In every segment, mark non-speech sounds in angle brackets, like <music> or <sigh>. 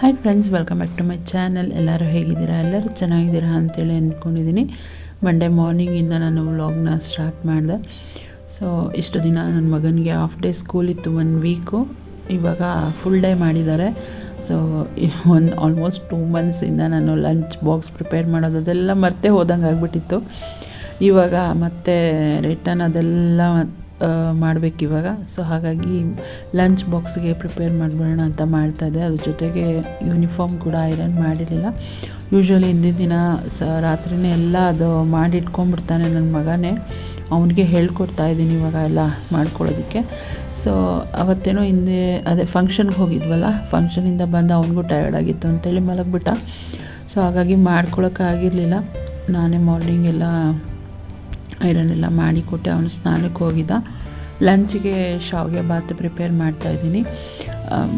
Hi friends welcome back to my channel ಎಲ್ಲರೂ ಹೇಗಿದ್ದೀರಾ? ಎಲ್ಲರೂ ಚೆನ್ನಾಗಿದ್ದೀರಾ ಅಂತೇಳಿ ಅಂದ್ಕೊಂಡಿದ್ದೀನಿ. ಮಂಡೇ ಮಾರ್ನಿಂಗಿಂದ ನಾನು ವ್ಲಾಗ್ನ ಸ್ಟಾರ್ಟ್ ಮಾಡಿದೆ. ಸೊ ಇಷ್ಟು ದಿನ ನನ್ನ ಮಗನಿಗೆ ಹಾಫ್ ಡೇ ಸ್ಕೂಲ್ ಇತ್ತು ಒನ್ ವೀಕು ಇವಾಗ ಫುಲ್ ಡೇ ಮಾಡಿದ್ದಾರೆ. ಸೊ ಒನ್ ಆಲ್ಮೋಸ್ಟ್ ಟೂ ಮಂತ್ಸಿಂದ ನಾನು ಲಂಚ್ ಬಾಕ್ಸ್ ಪ್ರಿಪೇರ್ ಮಾಡೋದು, ಅದೆಲ್ಲ ಮರ್ತೇ ಹೋದಂಗೆ ಆಗಿಬಿಟ್ಟಿತ್ತು. ಇವಾಗ ಮತ್ತೆ ರಿಟರ್ನ್ ಅದೆಲ್ಲ ಮಾಡಬೇಕು ಇವಾಗ. ಸೊ ಹಾಗಾಗಿ ಲಂಚ್ ಬಾಕ್ಸ್ಗೆ ಪ್ರಿಪೇರ್ ಮಾಡಿಬಿಡೋಣ ಅಂತ ಮಾಡ್ತಾಯಿದ್ದೆ ಅದ್ರ ಜೊತೆಗೆ ಯೂನಿಫಾರ್ಮ್ ಕೂಡ ಐರನ್ ಮಾಡಿರಲಿಲ್ಲ. ಯೂಶ್ವಲಿ ಹಿಂದಿನ ದಿನ ಸ, ರಾತ್ರಿನೇ ಎಲ್ಲ ಅದು ಮಾಡಿಟ್ಕೊಂಡ್ಬಿಡ್ತಾನೆ ನನ್ನ ಮಗನೇ. ಅವನಿಗೆ ಹೇಳ್ಕೊಡ್ತಾ ಇದ್ದೀನಿ ಇವಾಗ ಎಲ್ಲ ಮಾಡ್ಕೊಳ್ಳೋದಕ್ಕೆ. ಸೊ ಅವತ್ತೇನೋ ಹಿಂದೆ ಅದೇ ಫಂಕ್ಷನ್ಗೆ ಹೋಗಿದ್ವಲ್ಲ ಫಂಕ್ಷನಿಂದ ಬಂದು ಅವನಿಗೂ ಟಯರ್ಡ್ ಆಗಿತ್ತು ಅಂತೇಳಿ ಮಲಗಿಬಿಟ್ಟ. ಸೊ ಹಾಗಾಗಿ ಮಾಡ್ಕೊಳಕ್ಕಾಗಿರಲಿಲ್ಲ ನಾನೇ ಮಾರ್ನಿಂಗ್ ಎಲ್ಲ ಐರನ್ ಎಲ್ಲ ಮಾಡಿ ಕೊಟ್ಟೆ ಅವನು ಸ್ನಾನಕ್ಕೆ ಹೋಗಿದ್ದ. ಲಂಚ್ಗೆ ಶಾವಿಗೆ ಬಾತ್ ಪ್ರಿಪೇರ್ ಮಾಡ್ತಾಯಿದ್ದೀನಿ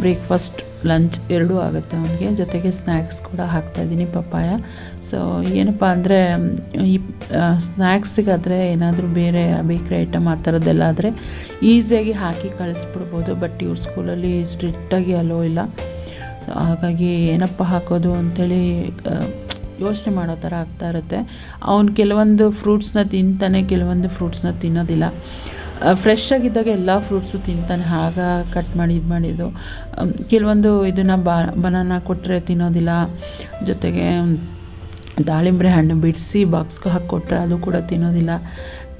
ಬ್ರೇಕ್ಫಾಸ್ಟ್ ಲಂಚ್ ಎರಡೂ ಆಗುತ್ತೆ ಅವನಿಗೆ. ಜೊತೆಗೆ ಸ್ನ್ಯಾಕ್ಸ್ ಕೂಡ ಹಾಕ್ತಾಯಿದ್ದೀನಿ ಪಪ್ಪಾಯ. ಸೊ ಏನಪ್ಪ ಅಂದರೆ, ಈ ಸ್ನ್ಯಾಕ್ಸಿಗಾದರೆ ಏನಾದರೂ ಬೇರೆ ಬೇಕ್ರಿ ಐಟಮ್ ಆ ಥರದ್ದೆಲ್ಲ ಆದರೆ ಈಸಿಯಾಗಿ ಹಾಕಿ ಕಳಿಸ್ಬಿಡ್ಬೋದು ಬಟ್ ಇವ್ರ ಸ್ಕೂಲಲ್ಲಿ ಸ್ಟ್ರಿಕ್ಟಾಗಿ ಅಲೋ ಇಲ್ಲ. ಸೊ ಹಾಗಾಗಿ ಏನಪ್ಪ ಹಾಕೋದು ಅಂಥೇಳಿ ಯೋಚನೆ ಮಾಡೋ ಥರ ಆಗ್ತಾ ಇರುತ್ತೆ. ಅವ್ನು ಕೆಲವೊಂದು ಫ್ರೂಟ್ಸ್ನ ತಿಂತಾನೆ, ಕೆಲವೊಂದು ಫ್ರೂಟ್ಸ್ನ ತಿನ್ನೋದಿಲ್ಲ. ಫ್ರೆಶ್ ಆಗಿದ್ದಾಗ ಎಲ್ಲ ಫ್ರೂಟ್ಸು ತಿಂತಾನೆ ಆಗ ಕಟ್ ಮಾಡಿ, ಇದು ಮಾಡಿದ್ದು ಕೆಲವೊಂದು ಇದನ್ನು ಬನಾನ ಕೊಟ್ಟರೆ ತಿನ್ನೋದಿಲ್ಲ. ಜೊತೆಗೆ ದಾಳಿಂಬೆ ಹಣ್ಣು ಬಿಡಿಸಿ ಬಾಕ್ಸ್ಗೆ ಹಾಕ್ಕೊಟ್ರೆ ಅದು ಕೂಡ ತಿನ್ನೋದಿಲ್ಲ.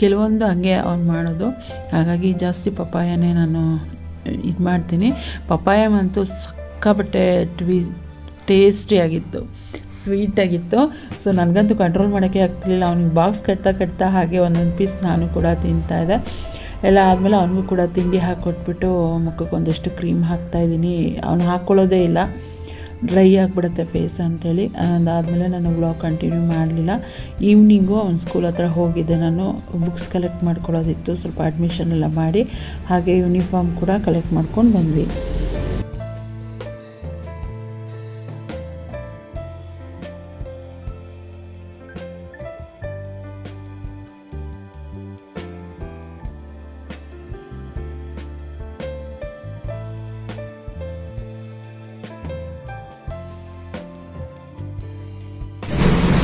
ಕೆಲವೊಂದು ಹಂಗೆ ಅವ್ನು ಮಾಡೋದು. ಹಾಗಾಗಿ ಜಾಸ್ತಿ ಪಪ್ಪಾಯನೇ ನಾನು ಇದು ಮಾಡ್ತೀನಿ. ಪಪ್ಪಾಯ ಅಂತೂ ಸಿಕ್ಕಾಪಟ್ಟೆ ಟ್ವಿ ಟೇಸ್ಟಿಯಾಗಿತ್ತು, ಸ್ವೀಟಾಗಿತ್ತು. ಸೊ ನನಗಂತೂ ಕಂಟ್ರೋಲ್ ಮಾಡೋಕ್ಕೆ ಆಗ್ತಿರ್ಲಿಲ್ಲ. ಅವ್ನಿಗೆ ಬಾಕ್ಸ್ ಕಟ್ತಾ ಕಟ್ತಾ ಹಾಗೆ ಒಂದೊಂದು ಪೀಸ್ ನಾನು ಕೂಡ ತಿಂತಾಯಿದ್ದೆ ಎಲ್ಲ ಆದಮೇಲೆ ಅವನಿಗೂ ಕೂಡ ತಿಂಡಿ ಹಾಕ್ಕೊಟ್ಬಿಟ್ಟು ಮುಖಕ್ಕೆ ಒಂದಷ್ಟು ಕ್ರೀಮ್ ಹಾಕ್ತಾಯಿದ್ದೀನಿ ಅವನು ಹಾಕ್ಕೊಳ್ಳೋದೇ ಇಲ್ಲ. ಡ್ರೈ ಆಗಿಬಿಡುತ್ತೆ ಫೇಸ್ ಅಂಥೇಳಿ ಅದಾದಮೇಲೆ ನಾನು ಬ್ಲಾಗ್ ಕಂಟಿನ್ಯೂ ಮಾಡಲಿಲ್ಲ. ಈವ್ನಿಂಗು ಅವ್ನ ಸ್ಕೂಲ್ ಹತ್ರ ಹೋಗಿದ್ದೆ ನಾನು. ಬುಕ್ಸ್ ಕಲೆಕ್ಟ್ ಮಾಡ್ಕೊಳ್ಳೋದಿತ್ತು. ಸ್ವಲ್ಪ ಅಡ್ಮಿಷನ್ ಎಲ್ಲ ಮಾಡಿ. ಹಾಗೆ ಯೂನಿಫಾರ್ಮ್ ಕೂಡ ಕಲೆಕ್ಟ್ ಮಾಡ್ಕೊಂಡು ಬಂದ್ವಿ.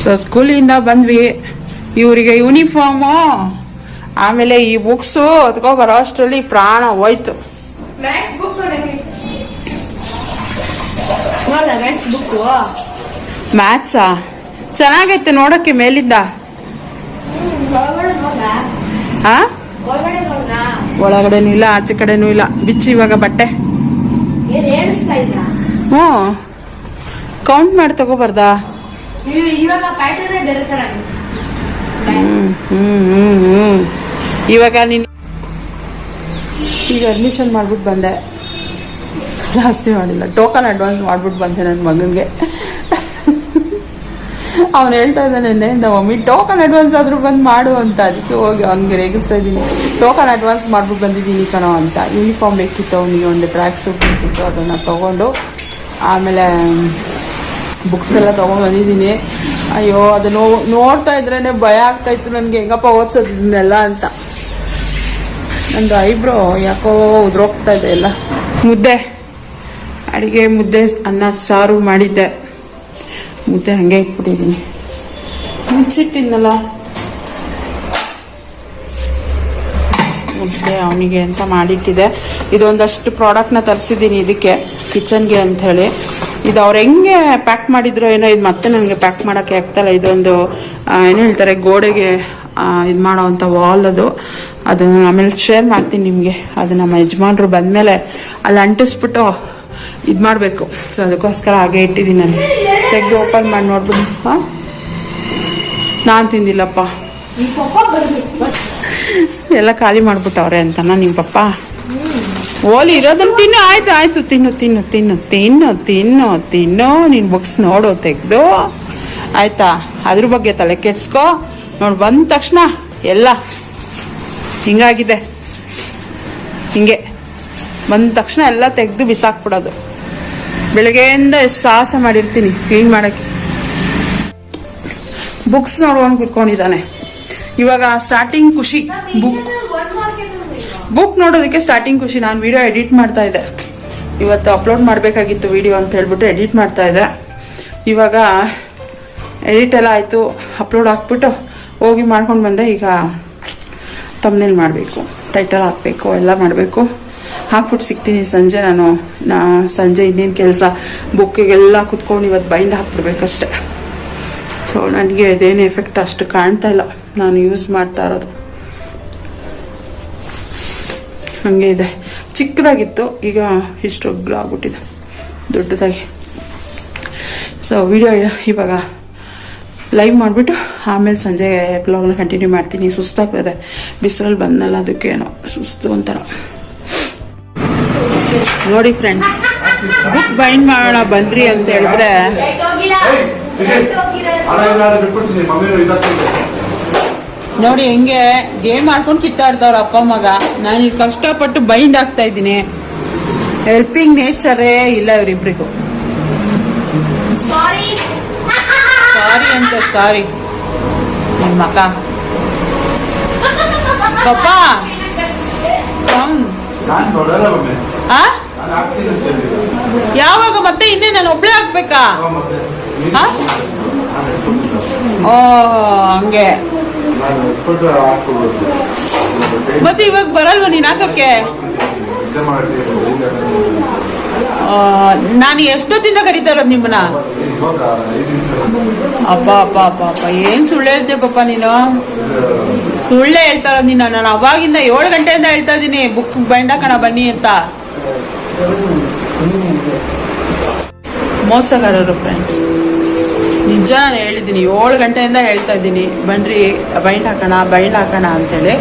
ಸೊ ಸ್ಕೂಲಿಂದ ಬಂದ್ವಿ. ಇವರಿಗೆ ಯೂನಿಫಾರ್ಮು ಆಮೇಲೆ ಈ ಬುಕ್ಸು ಅದಕ್ಕೋ ಬರೋ ಅಷ್ಟರಲ್ಲಿ ಪ್ರಾಣ ಹೋಯ್ತು. ಮ್ಯಾಥ್ಸ್ ಚೆನ್ನಾಗೈತೆ ನೋಡೋಕ್ಕೆ ಮೇಲಿಂದ. ಹಾ ಒಳಗಡೆನೂ ಇಲ್ಲ ಆಚೆ ಕಡೆನೂ ಇಲ್ಲ. ಬಿಚ್ಚು ಇವಾಗ ಬಟ್ಟೆ. ಹ್ಞೂ ಕೌಂಟ್ ಮಾಡಿ ತಗೋಬಾರ್ದಾ? ಇವಾಗ ಪ್ಯಾಟರ್ನೇ ಬೇರೆ ತರ ಇವಾಗ ನೀನು ಈಗ ಅಡ್ಮಿಷನ್ ಮಾಡ್ಬಿಟ್ಟು ಬಂದೆ. ಜಾಸ್ತಿ ಮಾಡಿಲ್ಲ. ಟೋಕನ್ ಅಡ್ವಾನ್ಸ್ ಮಾಡ್ಬಿಟ್ಟು ಬಂದೆ ನನ್ನ ಮಗನಿಗೆ. ಅವನು ಹೇಳ್ತಾ ಇದ್ದಾನೆ ನಮ್ಮ ಮಮ್ಮಿ ಟೋಕನ್ ಅಡ್ವಾನ್ಸ್ ಆದರೂ ಬಂದು ಮಾಡು ಅಂತ. ಅದಕ್ಕೆ ಹೋಗಿ ಅವ್ನಿಗೆ ರೇಗಿಸ್ತಾ ಇದ್ದೀನಿ. ಟೋಕನ್ ಅಡ್ವಾನ್ಸ್ ಮಾಡ್ಬಿಟ್ಟು ಬಂದಿದ್ದೀನಿ ಕಣೋ ಅಂತ. ಯೂನಿಫಾರ್ಮ್ ಬೇಕಿತ್ತು ಅವನಿಗೆ, ಒಂದು ಟ್ರ್ಯಾಕ್ ಸೂಟ್ ಬೇಕಿತ್ತು, ಅದನ್ನು ತೊಗೊಂಡು ಆಮೇಲೆ ಬುಕ್ಸ್ ಎಲ್ಲ ತಗೊಂಡ್ ಬಂದಿದ್ದೀನಿ ಅಯ್ಯೋ, ಅದು ನೋ, ನೋಡ್ತಾ ಇದ್ರೇನೆ ಭಯ ಆಗ್ತಾ ಇತ್ತು ನನಗೆ. ಹೆಂಗಪ್ಪ ಓದ್ಸೋದು ಇದನ್ನೆಲ್ಲ ಅಂತ. ನಂದು ಐಬ್ರೋ ಯಾಕೋ ಉದ್ರೋಗ್ತಾ ಇದೆ ಎಲ್ಲ. ಮುದ್ದೆ. ಅಡುಗೆ, ಮುದ್ದೆ, ಅನ್ನ, ಸಾರು ಮಾಡಿದ್ದೆ. ಮುದ್ದೆ ಹಾಗೆ ಇಟ್ಬಿಟ್ಟಿದ್ದೀನಿ. ಮುಚ್ಚಿಟ್ಟಿದ್ನಲ್ಲ ಮುದ್ದೆ ಅವನಿಗೆ ಅಂತ ಮಾಡಿಟ್ಟಿದೆ. ಇದೊಂದಷ್ಟು ಪ್ರಾಡಕ್ಟ್ನ ತರಿಸಿದ್ದೀನಿ ಇದಕ್ಕೆ ಕಿಚನ್ಗೆ ಅಂತ ಹೇಳಿ ಇದು ಅವ್ರು ಹೆಂಗೆ ಪ್ಯಾಕ್ ಮಾಡಿದ್ರು ಏನೋ, ಇದು ಮತ್ತೆ ನನಗೆ ಪ್ಯಾಕ್ ಮಾಡೋಕ್ಕೆ ಆಗ್ತಾಯಿಲ್ಲ ಇದೊಂದು ಏನು ಹೇಳ್ತಾರೆ, ಗೋಡೆಗೆ ಇದು ಮಾಡೋವಂಥ ವಾಲ್ ಅದು. ಅದನ್ನು ಆಮೇಲೆ ಶೇರ್ ಮಾಡ್ತೀನಿ ನಿಮಗೆ. ಅದು ನಮ್ಮ ಯಜಮಾನ್ರು ಬಂದಮೇಲೆ ಅಲ್ಲಿ ಅಂಟಿಸ್ಬಿಟ್ಟು ಇದು ಮಾಡಬೇಕು. ಸೊ ಅದಕ್ಕೋಸ್ಕರ ಹಾಗೆ ಇಟ್ಟಿದ್ದೀನಿ ನಾನು. ತೆಗೆದು ಓಪನ್ ಮಾಡಿ ನೋಡ್ಬಿಟ್ಟು ನಾನು ತಿಂದಿಲ್ಲಪ್ಪ. ಎಲ್ಲ ಖಾಲಿ ಮಾಡ್ಬಿಟ್ಟವ್ರೆ ಅಂತನ ನಿಮ್ಮ ಪಪ್ಪ? ಓಲಿ ಇರೋದನ್ನ ತಿನ್ನು, ಆಯ್ತು ಆಯ್ತು, ತಿನ್ನು ತಿನ್ನು ತಿನ್ನು ತಿನ್ನು ತಿನ್ನು ತಿನ್ನು, ನೀನು ಬುಕ್ಸ್ ನೋಡು, ತೆಗೆದು. ಆಯ್ತಾ? ಅದ್ರ ಬಗ್ಗೆ ತಲೆ ಕೆಡ್ಸ್ಕೊ. ನೋಡಿ, ಬಂದ ತಕ್ಷಣ ಎಲ್ಲ ಹಿಂಗಾಗಿದೆ. ಹಿಂಗೆ. ಬಂದ ತಕ್ಷಣ ಎಲ್ಲ ತೆಗೆದು ಬಿಸಾಕ್ಬಿಡೋದು. ಬೆಳಗ್ಗೆಯಿಂದ ಎಷ್ಟು ಸಾಹಸ ಮಾಡಿರ್ತೀನಿ, ಕ್ಲೀನ್ ಮಾಡೋಕ್ಕೆ. ಬುಕ್ಸ್ ನೋಡ್ಕೊಂಡು ಕುತ್ಕೊಂಡಿದ್ದಾನೆ. ಇವಾಗ ಸ್ಟಾರ್ಟಿಂಗ್ ಖುಷಿ ಬುಕ್ ಬುಕ್ ನೋಡೋದಕ್ಕೆ ಸ್ಟಾರ್ಟಿಂಗ್ ಖುಷಿ. ನಾನು ವಿಡಿಯೋ ಎಡಿಟ್ ಮಾಡ್ತಾ ಇದ್ದೆ. ಇವತ್ತು ಅಪ್ಲೋಡ್ ಮಾಡಬೇಕಾಗಿತ್ತು ವಿಡಿಯೋ ಅಂತ ಹೇಳ್ಬಿಟ್ಟು ಎಡಿಟ್ ಮಾಡ್ತಾ ಇದ್ದೆ. ಇವಾಗ ಎಡಿಟ್ ಎಲ್ಲ ಆಯಿತು ಅಪ್ಲೋಡ್ ಹಾಕ್ಬಿಟ್ಟು ಹೋಗಿ ಮಾಡ್ಕೊಂಡು ಬಂದೆ. ಈಗ ತಮ್ಮನೇಲಿ ಮಾಡಬೇಕು ಟೈಟಲ್ ಹಾಕಬೇಕು, ಎಲ್ಲ ಮಾಡಬೇಕು. ಹಾಕ್ಬಿಟ್ಟು ಸಿಗ್ತೀನಿ ಸಂಜೆ ನಾನು. ನಾ ಸಂಜೆ ಇನ್ನೇನು ಕೆಲಸ ಬುಕ್ಕಿಗೆಲ್ಲ ಕುತ್ಕೊಂಡು ಇವತ್ತು ಬೈಂಡ್ ಹಾಕ್ಬಿಡ್ಬೇಕಷ್ಟೆ. ಸೊ ನನಗೆ ಅದೇನು ಎಫೆಕ್ಟ್ ಅಷ್ಟು ಕಾಣ್ತಾ ಇಲ್ಲ. ನಾನು ಯೂಸ್ ಮಾಡ್ತಾ ಇರೋದು. ಹಾಗೆ ಇದೆ. ಚಿಕ್ಕದಾಗಿತ್ತು ಈಗ ಇಷ್ಟು ಅಗ್ಲ ಆಗ್ಬಿಟ್ಟಿದೆ ದೊಡ್ಡದಾಗಿ. ಸೊ ವಿಡಿಯೋ ಇವಾಗ ಲೈವ್ ಮಾಡಿಬಿಟ್ಟು ಆಮೇಲೆ ಸಂಜೆ ಬ್ಲಾಗ್ನ ಕಂಟಿನ್ಯೂ ಮಾಡ್ತೀನಿ. ಸುಸ್ತಾಗ್ತದೆ. ಬಿಸಿಲಲ್ಲಿ ಬಂದಲ್ಲ ಅದಕ್ಕೇನೋ ಸುಸ್ತು ಒಂಥರ ನೋಡಿ ಫ್ರೆಂಡ್ಸ್ ಬುಕ್ ಬೈಂಡ್ ಮಾಡೋಣ ಬಂದ್ರಿ ಅಂತ ಹೇಳಿದ್ರೆ ಹೋಗಿಲ್ಲ ಹಣ ಏನಾದ್ರು ಬಿಟ್ಬಿಡ್ತೀನಿ ಮಮ್ಮಿ ಇದಕ್ಕೆ ನೋಡಿ ಹೆಂಗೆ ಗೇಮ್ ಆಡ್ಕೊಂಡು ಕಿತ್ತಾಡ್ತಾವ್ರ ಅಪ್ಪ ಮಗ. ನಾನು ಇಲ್ಲಿ ಕಷ್ಟಪಟ್ಟು ಬೈಂಡ್ ಆಗ್ತಾ ಇದ್ದೀನಿ. ಹೆಲ್ಪಿಂಗ್ ನೇಚರೇ ಇಲ್ಲ ಇವರಿಬ್ರಿಗೂ. ಸಾರಿ ಸಾರಿ ಅಂತ ಸಾರಿ ನಿಮ್ಮ ಮಗ. ಹೇಳಿಲ್ಲ ಯಾವಾಗ ಮತ್ತೆ ಇನ್ನೇ ನಾನು ಒಬ್ಳೆ ಹಾಕ್ಬೇಕಾ. ಓ ಹಂಗೆ. ಮತ್ತೆ ಇವಾಗ ಬರಲ್ವ ನೀನ್ ಹಾಕಕ್ಕೆ ನಾನು. ಎಷ್ಟೊತ್ತಿಂದ ಕರಿತಾ ಇರೋದು ನಿಮ್ಮನ್ನ? ಅಪ್ಪ ಅಪ್ಪ ಅಪ್ಪ ಅಪ್ಪ ಏನ್ ಸುಳ್ಳು ಹೇಳ್ತೀಯ ಪಪ್ಪ ನೀನು? ಸುಳ್ಳೆ ಹೇಳ್ತಾ ಇರೋದು ನೀನು. ನಾನು ಅವಾಗಿಂದ ಏಳು ಗಂಟೆಯಿಂದ ಹೇಳ್ತಾ ಇದ್ದೀನಿ. ಬುಕ್ ಬೈಂಡ್ ಹಾಕೋಣ ಬನ್ನಿ ಅಂತ. ಮೋಸಗಾರರು ಫ್ರೆಂಡ್ಸ್ ನಿಜ ನಾನು ಹೇಳಿದ್ದೀನಿ, ಏಳು ಗಂಟೆಯಿಂದ ಹೇಳ್ತಾ ಇದ್ದೀನಿ, ಬನ್ರಿ ಬೈಂಡ್ ಹಾಕೋಣ ಬೈಂಡ್ ಹಾಕೋಣ ಅಂತೇಳಿ.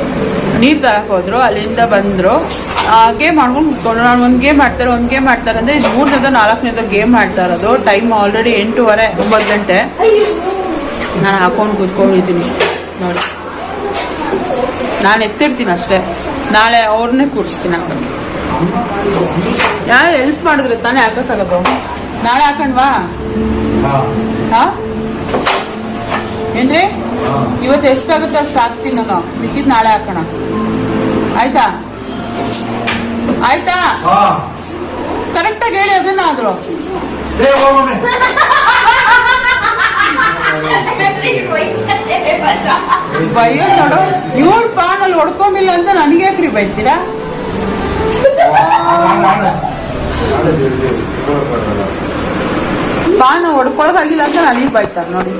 ನೀರು ತರಕ್ಕೆ ಹೋದ್ರು, ಅಲ್ಲಿಂದ ಬಂದರು. ಗೇಮ್ ಮಾಡ್ಕೊಂಡು ಕುತ್ಕೊಂಡ್ರು ನಾನು ಒಂದು ಗೇಮ್ ಆಡ್ತಾರೆ, ಒಂದು ಗೇಮ್ ಆಡ್ತಾರೆ ಅಂದರೆ ಇದು ಮೂರನೇದೋ, ನಾಲ್ಕನೇದೋ ಗೇಮ್ ಆಡ್ತಾ ಇರೋದು. ಟೈಮ್ ಆಲ್ರೆಡಿ ಎಂಟೂವರೆ, ಒಂಬತ್ತು ಗಂಟೆ. ನಾನು ಹಾಕೊಂಡು ಕೂತ್ಕೊಂಡಿದ್ದೀನಿ ನೋಡಿ. ನಾನು ಎತ್ತಿರ್ತೀನಿ ಅಷ್ಟೇ. ನಾಳೆ ಅವ್ರನ್ನೇ ಕೂರಿಸ್ತೀನಿ ಹಾಕೊಂಡು ಯಾರು ಹೆಲ್ಪ್ ಮಾಡಿದ್ರೆ ತಾನೇ ಹಾಕೋಕ್ಕಾಗೋದು? ನಾಳೆ ಹಾಕಣ್ವಾ ಹಾ ಏನ್ರಿ? ಇವತ್ತು ಎಷ್ಟಾಗುತ್ತೆ ಅಷ್ಟು ಹಾಕ್ತೀನಿ ನಾನು. ಮಿಕ್ಕಿದ್ ನಾಳೆ ಹಾಕೋಣ. ಆಯ್ತಾ? ಆಯ್ತಾ? ಕರೆಕ್ಟಾಗಿ ಹೇಳಿ ಅದನ್ನಾದ್ರು ಏ ಹೋಗ್ ಮಮ್ಮಿ ಬೈಯೋ ನೋಡು. ಇವ್ರ ಪಾನಲ್ಲಿ ಹೊಡ್ಕೊಂಬಿಲ್ಲ ಅಂತ ನನಗೆ ಯಾಕ್ರಿ ಬೈತೀರಾ ನಾಳೆ ನಾಳೆ ನಾಳೆ ಹೇಳ್ತೀವಿ. ಇವಾಗ ಬರಲ್ಲ. ಪಾನ ಹೊಡ್ಕೊಳಕಾಗಿಲ್ಲ ಅಂತ ನನಗೆ ಬೈತಾರೆ ನೋಡಿ.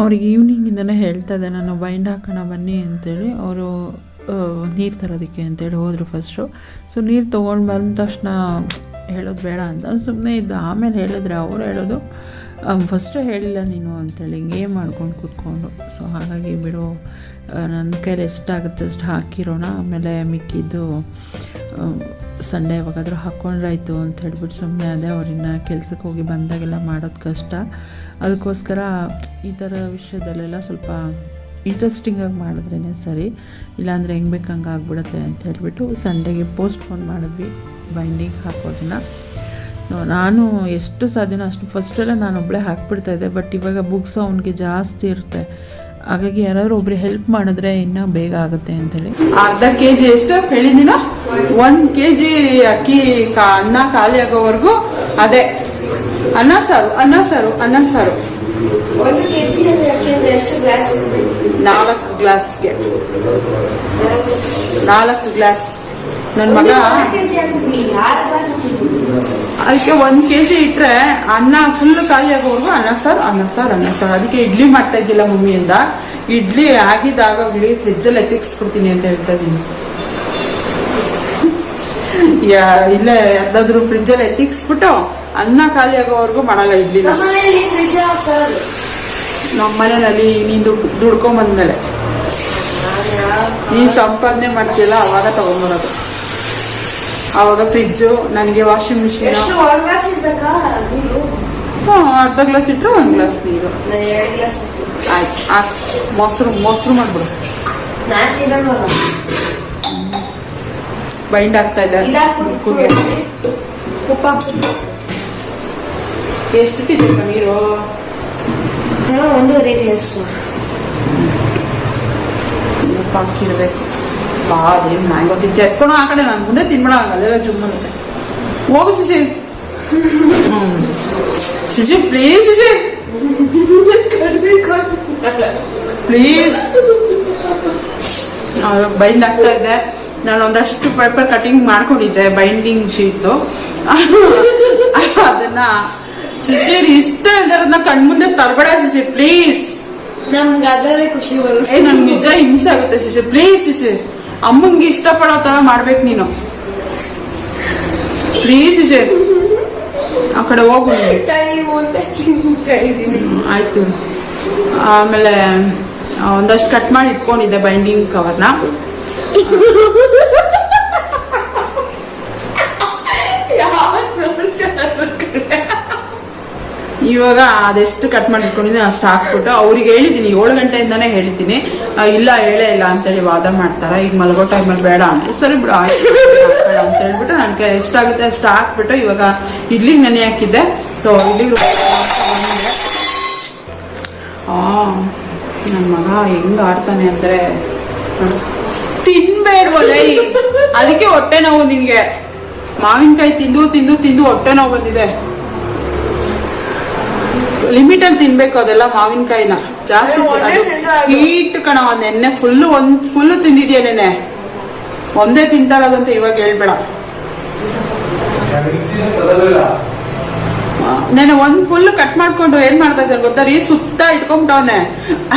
ಅವ್ರಿಗೆ ಈವ್ನಿಂಗಿಂದನೇ ಹೇಳ್ತಾ ಇದ್ದೆ ನಾನು ಬೈಂಡ್ ಹಾಕೋಣ ಬನ್ನಿ ಅಂತೇಳಿ. ಅವರು ನೀರು ತರೋದಕ್ಕೆ ಅಂತೇಳಿ ಹೋದರು ಫಸ್ಟು ಸೊ ನೀರು ತೊಗೊಂಡು ಬಂದ ತಕ್ಷಣ ಹೇಳೋದು ಬೇಡ ಅಂತ. ಸುಮ್ಮನೆ ಇದ್ದು. ಆಮೇಲೆ ಹೇಳಿದ್ರೆ ಅವರು ಹೇಳೋದು ಫಸ್ಟು ಹೇಳಿಲ್ಲ ನೀನು ಅಂತೇಳಿ ಹಿಂಗೆ ಮಾಡ್ಕೊಂಡು ಕೂತ್ಕೊಂಡು. ಸೊ ಹಾಗಾಗಿ ಬಿಡು. ನನ್ನ ಕೈಲಿ ಎಷ್ಟಾಗುತ್ತೆ ಅಷ್ಟು ಹಾಕಿರೋಣ. ಆಮೇಲೆ ಮಿಕ್ಕಿದ್ದು ಸಂಡೇ ಯಾವಾಗಾದರೂ ಹಾಕ್ಕೊಂಡ್ರಾಯ್ತು ಅಂತ ಹೇಳ್ಬಿಟ್ಟು ಸುಮ್ಮನೆ ಅದೇ ಅವ್ರನ್ನ ಕೆಲ್ಸಕ್ಕೆ ಹೋಗಿ ಬಂದಾಗೆಲ್ಲ ಮಾಡೋದು ಕಷ್ಟ. ಅದಕ್ಕೋಸ್ಕರ ಈ ಥರ ವಿಷಯದಲ್ಲೆಲ್ಲ ಸ್ವಲ್ಪ ಇಂಟ್ರೆಸ್ಟಿಂಗಾಗಿ ಮಾಡಿದ್ರೇ ಸರಿ. ಇಲ್ಲಾಂದರೆ ಹೆಂಗೆ ಬೇಕು ಹಂಗೆ ಆಗ್ಬಿಡುತ್ತೆ ಅಂತ ಹೇಳಿಬಿಟ್ಟು ಸಂಡೇಗೆ ಪೋಸ್ಟ್ಪೋನ್ ಮಾಡಿದ್ವಿ. ಬೈಂಡಿಂಗ್ ಹಾಕೋದನ್ನ. ನಾನು ಎಷ್ಟು ಸಾಧ್ಯನೋ ಅಷ್ಟು ಫಸ್ಟೆಲ್ಲ ನಾನು ಒಬ್ಬಳೇ ಹಾಕ್ಬಿಡ್ತಾಯಿದ್ದೆ ಬಟ್ ಇವಾಗ ಬುಕ್ಸ್ ಅವನಿಗೆ ಜಾಸ್ತಿ ಇರುತ್ತೆ. ಹಾಗಾಗಿ ಯಾರಾದರೂ ಒಬ್ರು ಹೆಲ್ಪ್ ಮಾಡಿದ್ರೆ ಇನ್ನೂ ಬೇಗ ಆಗುತ್ತೆ ಅಂತೇಳಿ. ಅರ್ಧ ಕೆ ಜಿ ಎಷ್ಟು ಹೇಳಿದಿನ? ಒಂದು ಕೆ ಜಿ ಅಕ್ಕಿ ಅನ್ನ ಖಾಲಿ ಆಗೋವರೆಗೂ ಅದೇ. ಅನ್ನ ಸಾರು ಅನ್ನ ಸಾರು ಅನ್ನ ಸಾರು. ಒಂದು ಕೆಜಿ ಅಂದ್ರೆ ಎಷ್ಟು ಗ್ಲಾಸ್ ನಾಲ್ಕು ಗ್ಲಾಸ್ಗೆ. ನಾಲ್ಕು ಗ್ಲಾಸ್. ನನ್ನ ಮಗ ಅದಕ್ಕೆ ಒಂದು ಕೆ ಜಿ ಇಟ್ಟರೆ ಅನ್ನ ಫುಲ್ ಖಾಲಿ ಆಗೋವರೆಗೂ ಅನ್ನ ಸಾರು ಅನ್ನ ಸಾರು ಅನ್ನ ಸಾರ್. ಅದಕ್ಕೆ ಇಡ್ಲಿ ಮಾಡ್ತಾ ಇದ್ದಿಲ್ಲ ಮಮ್ಮಿಯಿಂದ. ಇಡ್ಲಿ ಆಗಿದ್ದಾಗಲಿ ಫ್ರಿಜ್ಜಲ್ಲಿ ಎತ್ತಿಕ್ಸ್ಬಿಡ್ತೀನಿ ಅಂತ ಹೇಳ್ತಾ ಇದ್ದೀನಿ. ಯಾ ಇಲ್ಲೇ ಯಾವ್ದಾದ್ರು ಫ್ರಿಜ್ಜಲ್ಲಿ ಎತ್ತಿಕ್ಸ್ಬಿಟ್ಟು ಅನ್ನ ಖಾಲಿ ಆಗೋವರೆಗೂ ಮಾಡಲ್ಲ ಇಡ್ಲಿ ನಮ್ಮ ಮನೇಲಿ ನೀನು ದುಡ್ಕೊಂಡ್ ಬಂದ್ಮೇಲೆ. ನೀ ಸಂಪಾದನೆ ಮಾಡ್ತೀಯಲ್ಲ ಅವಾಗ ತಗೊಂಬರೋದು ಅವಾಗ ಫ್ರಿಜ್ಜು ನನಗೆ ವಾಷಿಂಗ್ ಮಿಷಿನ್ ಅರ್ಧ ಗ್ಲಾಸ್ ಇಟ್ಟರೆ ಒಂದು ಗ್ಲಾಸ್ ನೀರು. ಆಯ್ತು ಮೊಸರು ಮೊಸರು ಮಾಡ್ಬಿಡು. ಬೈಂಡ್ ಆಗ್ತಾ ಇಲ್ಲ ಎಷ್ಟು ನೀರು? ಒಂದೂವರೆ ಗ್ಲಾಸ್ ಉಪ್ಪು ಹಾಕಿರ್ಬೇಕು. ಬಾ ಅದೇನು ಮ್ಯಾಂಗೋ ತಿಂತಿ ಎತ್ಕೊಂಡು ಆ ಕಡೆ ನಾನು ಮುಂದೆ ತಿನ್ಬೇಡ ಅಲ್ಲೆಲ್ಲ ಜುಮ್ಮರುತ್ತೆ ಹೋಗು Shishi. Shishi please Shishi. Please bind ಆಗ್ತಾ ಇದ್ದೆ ನಾನು ಒಂದಷ್ಟು ಪೇಪರ್ ಕಟಿಂಗ್ ಮಾಡ್ಕೊಂಡಿದ್ದೆ ಬೈಂಡಿಂಗ್ ಶೀಟ್ದು ಅದನ್ನ ಶಿಶಿರ್ ಇಷ್ಟ ಇಲ್ದಿರೋದನ್ನ ಕಣ್ಮುಂದೆ ತರಬೇಡ ಶಿಶಿ ಪ್ಲೀಸ್ ನಮ್ಗೆ ಅದರಲ್ಲೇ ಖುಷಿ ಬರುತ್ತೆ. ಏ ನಂಗೆ ನಿಜ ಹಿಂಸೆ ಆಗುತ್ತೆ ಶಿಶಿ ಪ್ಲೀಸ್ ಶಿಶಿ. ಅಮ್ಮಂಗೆ ಇಷ್ಟಪಡೋ ತರ ಮಾಡ್ಬೇಕು ನೀನು. ಪ್ಲೀಸ್ ವಿಜಯ್. ಆ ಕಡೆ ಹೋಗು ಆಯ್ತು. ಆಮೇಲೆ ಒಂದಷ್ಟು ಕಟ್ ಮಾಡಿ ಇಟ್ಕೊಂಡಿದ್ದೆ ಬೈಂಡಿಂಗ್ ಕವರ್ನ ಇವಾಗ ಅದೆಷ್ಟು ಕಟ್ ಮಾಡಿಟ್ಕೊಂಡಿದ್ದೀನಿ ಅಷ್ಟು ಹಾಕ್ಬಿಟ್ಟು ಅವ್ರಿಗೆ ಹೇಳಿದ್ದೀನಿ, ಏಳು ಗಂಟೆಯಿಂದನೇ ಹೇಳಿದ್ದೀನಿ. ಇಲ್ಲ, ಹೇಳೇ ಇಲ್ಲ ಅಂತೇಳಿ ವಾದ ಮಾಡ್ತಾರೆ? ಈಗ ಮಲಗೋ ಟೈಮಲ್ಲಿ ಬೇಡ ಅಂತ ಸರಿ ಬಿಡು, ಆಯ್ತು ಅಂತ ಹೇಳ್ಬಿಟ್ಟು ನನ್ನ ಕೈ ಎಷ್ಟಾಗುತ್ತೆ ಅಷ್ಟು ಹಾಕ್ಬಿಟ್ಟು ಇವಾಗ ಇಡ್ಲಿಗೆ ನೆನೆ ಹಾಕಿದ್ದೆ. ಸೊ ಇಡ್ಲಿಗೆ ಆ ನನ್ನ ಮಗ ಹೆಂಗ್ ಆಡ್ತಾನೆ ಅಂದ್ರೆ ತಿನ್ಬೇಡ್ವಲ್ಲ ಅದಕ್ಕೆ ಹೊಟ್ಟೆ ನೋವು ನಿನ್ಗೆ. ಮಾವಿನಕಾಯಿ ತಿಂದು ತಿಂದು ತಿಂದು ಹೊಟ್ಟೆ ನೋವು ಬಂದಿದೆ. ಲಿಮಿಟ್ ಅಲ್ಲಿ ತಿನ್ಬೇಕು ಅದೆಲ್ಲ ಮಾವಿನಕಾಯಿನ. ಜಾಸ್ತಿ ಹೀಟ್ ಕಣ, ಒಂದ್ ಎಣ್ಣೆ ಫುಲ್ಲು ಒಂದ್ ಫುಲ್ಲು ತಿಂದಿದ್ಯಾ ನೆನೆ ಒಂದೇ ತಿಂತಾರದಂತ ಇವಾಗ ಹೇಳ್ಬೇಡ. ನೆನೆ ಒಂದ್ ಫುಲ್ ಕಟ್ ಮಾಡ್ಕೊಂಡು ಏನ್ ಮಾಡ್ತಾ ಇದ್ದಾನೆ ಗೊತ್ತಾ? ರೀ, ಸುತ್ತ ಇಟ್ಕೊಂಬಿಟ್ಟವನೆ.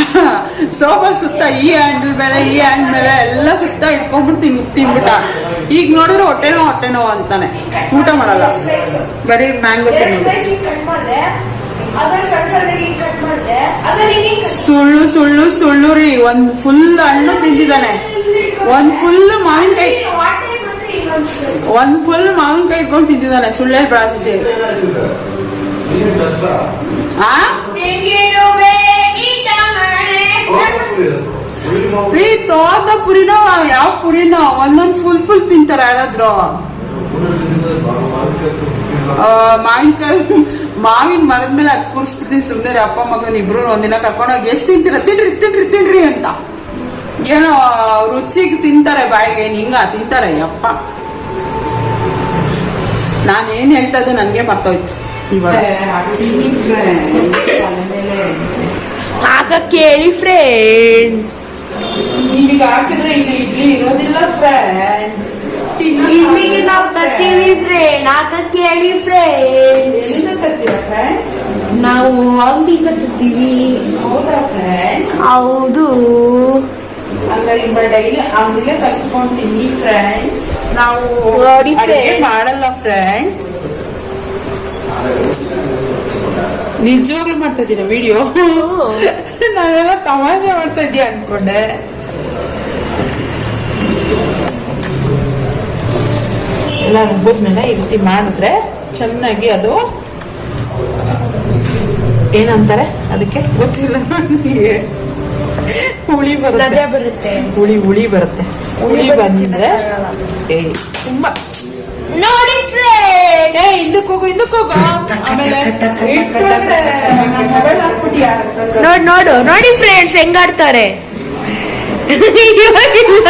<laughs> ಸೋಫಾ ಸುತ್ತ ಈ ಹ್ಯಾಂಡಲ್ ಮೇಲೆ, ಈ ಹ್ಯಾಂಡ್ ಮೇಲೆ ಎಲ್ಲ ಸುತ್ತ ಇಟ್ಕೊಂಡ್ಬಿಟ್ಟು ತಿನ್ ತಿನ್ಬಿಟ್ಟ ಈಗ ನೋಡಿದ್ರೆ ಹೊಟ್ಟೆನೋ ಹೊಟ್ಟೆನೋ ಅಂತಾನೆ. ಊಟ ಮಾಡಲ್ಲ. ಬರೀ ಮ್ಯಾಂಗೋ ತಿನ್ನೋದು. ಸುಳ್ಳು ಸುಳ್ಳು ಸುಳ್ಳು ರೀ. ಒಂದ್ ಫುಲ್ ಹಣ್ಣು ತಿಂದಿದ್ದಾನೆ. ಒಂದ್ ಫುಲ್ ಮಾವಿನಕಾಯಿ. ಒಂದ್ ಫುಲ್ ಮಾವಿನಕಾಯಿ ಇಟ್ಕೊಂಡು ತಿಂದಿದ್ದಾನೆ. ಸುಳ್ಳೆ ಪ್ರಾರ್ಥಿಸಿ? ರೀ ತೋದ ಪುರಿನೋ ಯಾವ ಪುರಿನೋ? ಒಂದೊಂದ್ ಫುಲ್ ಫುಲ್ ತಿಂತಾರ ಯಾರಾದ್ರು. ಮಾವಿನಕಾಯಿ ಮಾವಿನ ಮರದ ಮೇಲೆ ಅದು ಕೂರಿಸ್ಬಿಡ್ತೀನಿ ಸುಮ್ಮನೆ ಅಪ್ಪ ಮಗನ ಇಬ್ರು ಒಂದಿನ ಕರ್ಕೊಂಡೋಗಿ ಎಷ್ಟು ತಿಂತೀರ? ತಿನ್ರಿ ತಿನ್ರಿ ತಿನ್ರಿ ಅಂತ. ಏನೋ ರುಚಿಗೆ ತಿಂತಾರೆ ಬಾಯಿಗೆ ಹಿಂಗ? ತಿಂತಾರೆ ಅಪ್ಪ ನಾನು ಏನ್ ಹೇಳ್ತಾ ಇದ್ದೆ ನನ್ಗೆ ಮರ್ತೋಯ್ತು. ಇವಾಗ. ಆಗ ಕೇಳಿ ಫ್ರೆಂಡ್ ಹಾಕಿದ್ರೆ ಈಗ ಇಡ್ಲಿ ಇರೋದಿಲ್ಲ ಫ್ರೆಂಡ್ ತರ್ತೀವಿ ಫ್ರೆಂಡ್ ಆಗ ಹೇಳಿ ಫ್ರೆಂಡ್ ಎಲ್ಲಿಂದ ತರ್ತೀರಾ ಫ್ರೆಂಡ್ ನಾವು ಅಂಗಡಿ ಕಟ್ಟುತ್ತೀವಿ ಹೌದಾ ಫ್ರೆಂಡ್ ಹೌದು. ಹಂಗಾರೆ ಡೈಲಿ ಅಂಗಡಿಲೇ ತರ್ಸ್ಕೊಂತೀನಿ ಫ್ರೆಂಡ್ ನಾವು ನೋಡಿ ಅಡುಗೆ friend. ಮಾಡಲ್ಲ ಫ್ರೆಂಡ್ ನಿಜವಾಗ್ಲೂ ಮಾಡ್ತಾ ಇದ್ದೀನ ವಿಡಿಯೋ ನಾವೆಲ್ಲ ತಮಾಷೆ ಮಾಡ್ತಾ ಇದ್ದೀವಿ ಅನ್ಕೊಂಡೆ. ಎಲ್ಲ ರುಬ್ಬೋದ್ಮೇಲೆ ಈ ರೀತಿ ಮಾಡಿದ್ರೆ ಚೆನ್ನಾಗಿ ಅದು ಏನಂತಾರೆ ಅದಕ್ಕೆ ಗೊತ್ತಿಲ್ಲ ಹುಳಿ ಬರುತ್ತೆ. ಬರುತ್ತೆ. ಹುಳಿ ಹುಳಿ ಬರುತ್ತೆ. ಹುಳಿ ಬಂದಿದ್ರೆ ಏ ತುಂಬಾ. ನೋಡಿ ಫ್ರೆಂಡ್ ಏ ಹಿಂದಕ್ಕೆ ಹೋಗು ಹಿಂದಕ್ಕೆ ಆಮೇಲೆ ನೋಡ್ ನೋಡು. ನೋಡಿ ಫ್ರೆಂಡ್ಸ್ ಹೆಂಗಾಡ್ತಾರೆ. <laughs> ಇವಾಗಿಲ್ಲ.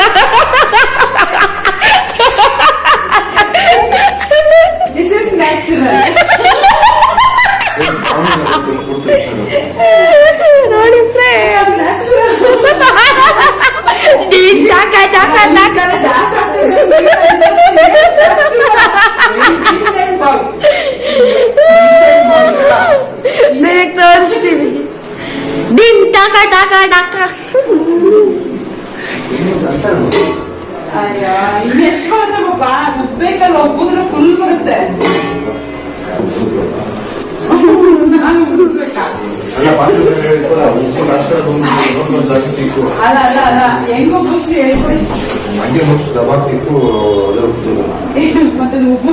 ದಿಸ್ ಇಸ್ ನ್ಯಾಚುರಲ್ ನೋಡಿ ಫ್ರೆಂಡ್ ಟಾಕ ಟಾಕ ಟಾಕ ನಿನಗೆ ತೋರಿಸ್ತೀನಿ ಡಿಂಗ್ ಟಾಕ ಟಾಕ ಟಾಕ ಅಯ್ಯ ಇನ್ನೆಷ್ಟು ಬರುತ್ತೆ ಪಾಪ ಮುಗ್ಬೇಕಲ್ಲ ಒಬ್ಬುದ್ರೆ ಫುಲ್ ಬರುತ್ತೆ. ನಾನು ಅಲ್ಲ ಅಲ್ಲ ಅಲ್ಲ ಹೆಂಗ್ ಒಬ್ಬಿಸ್ಲಿ ಹೇಳ್ಕೊಡಿ ಮತ್ತೆ ಉಬ್ಬು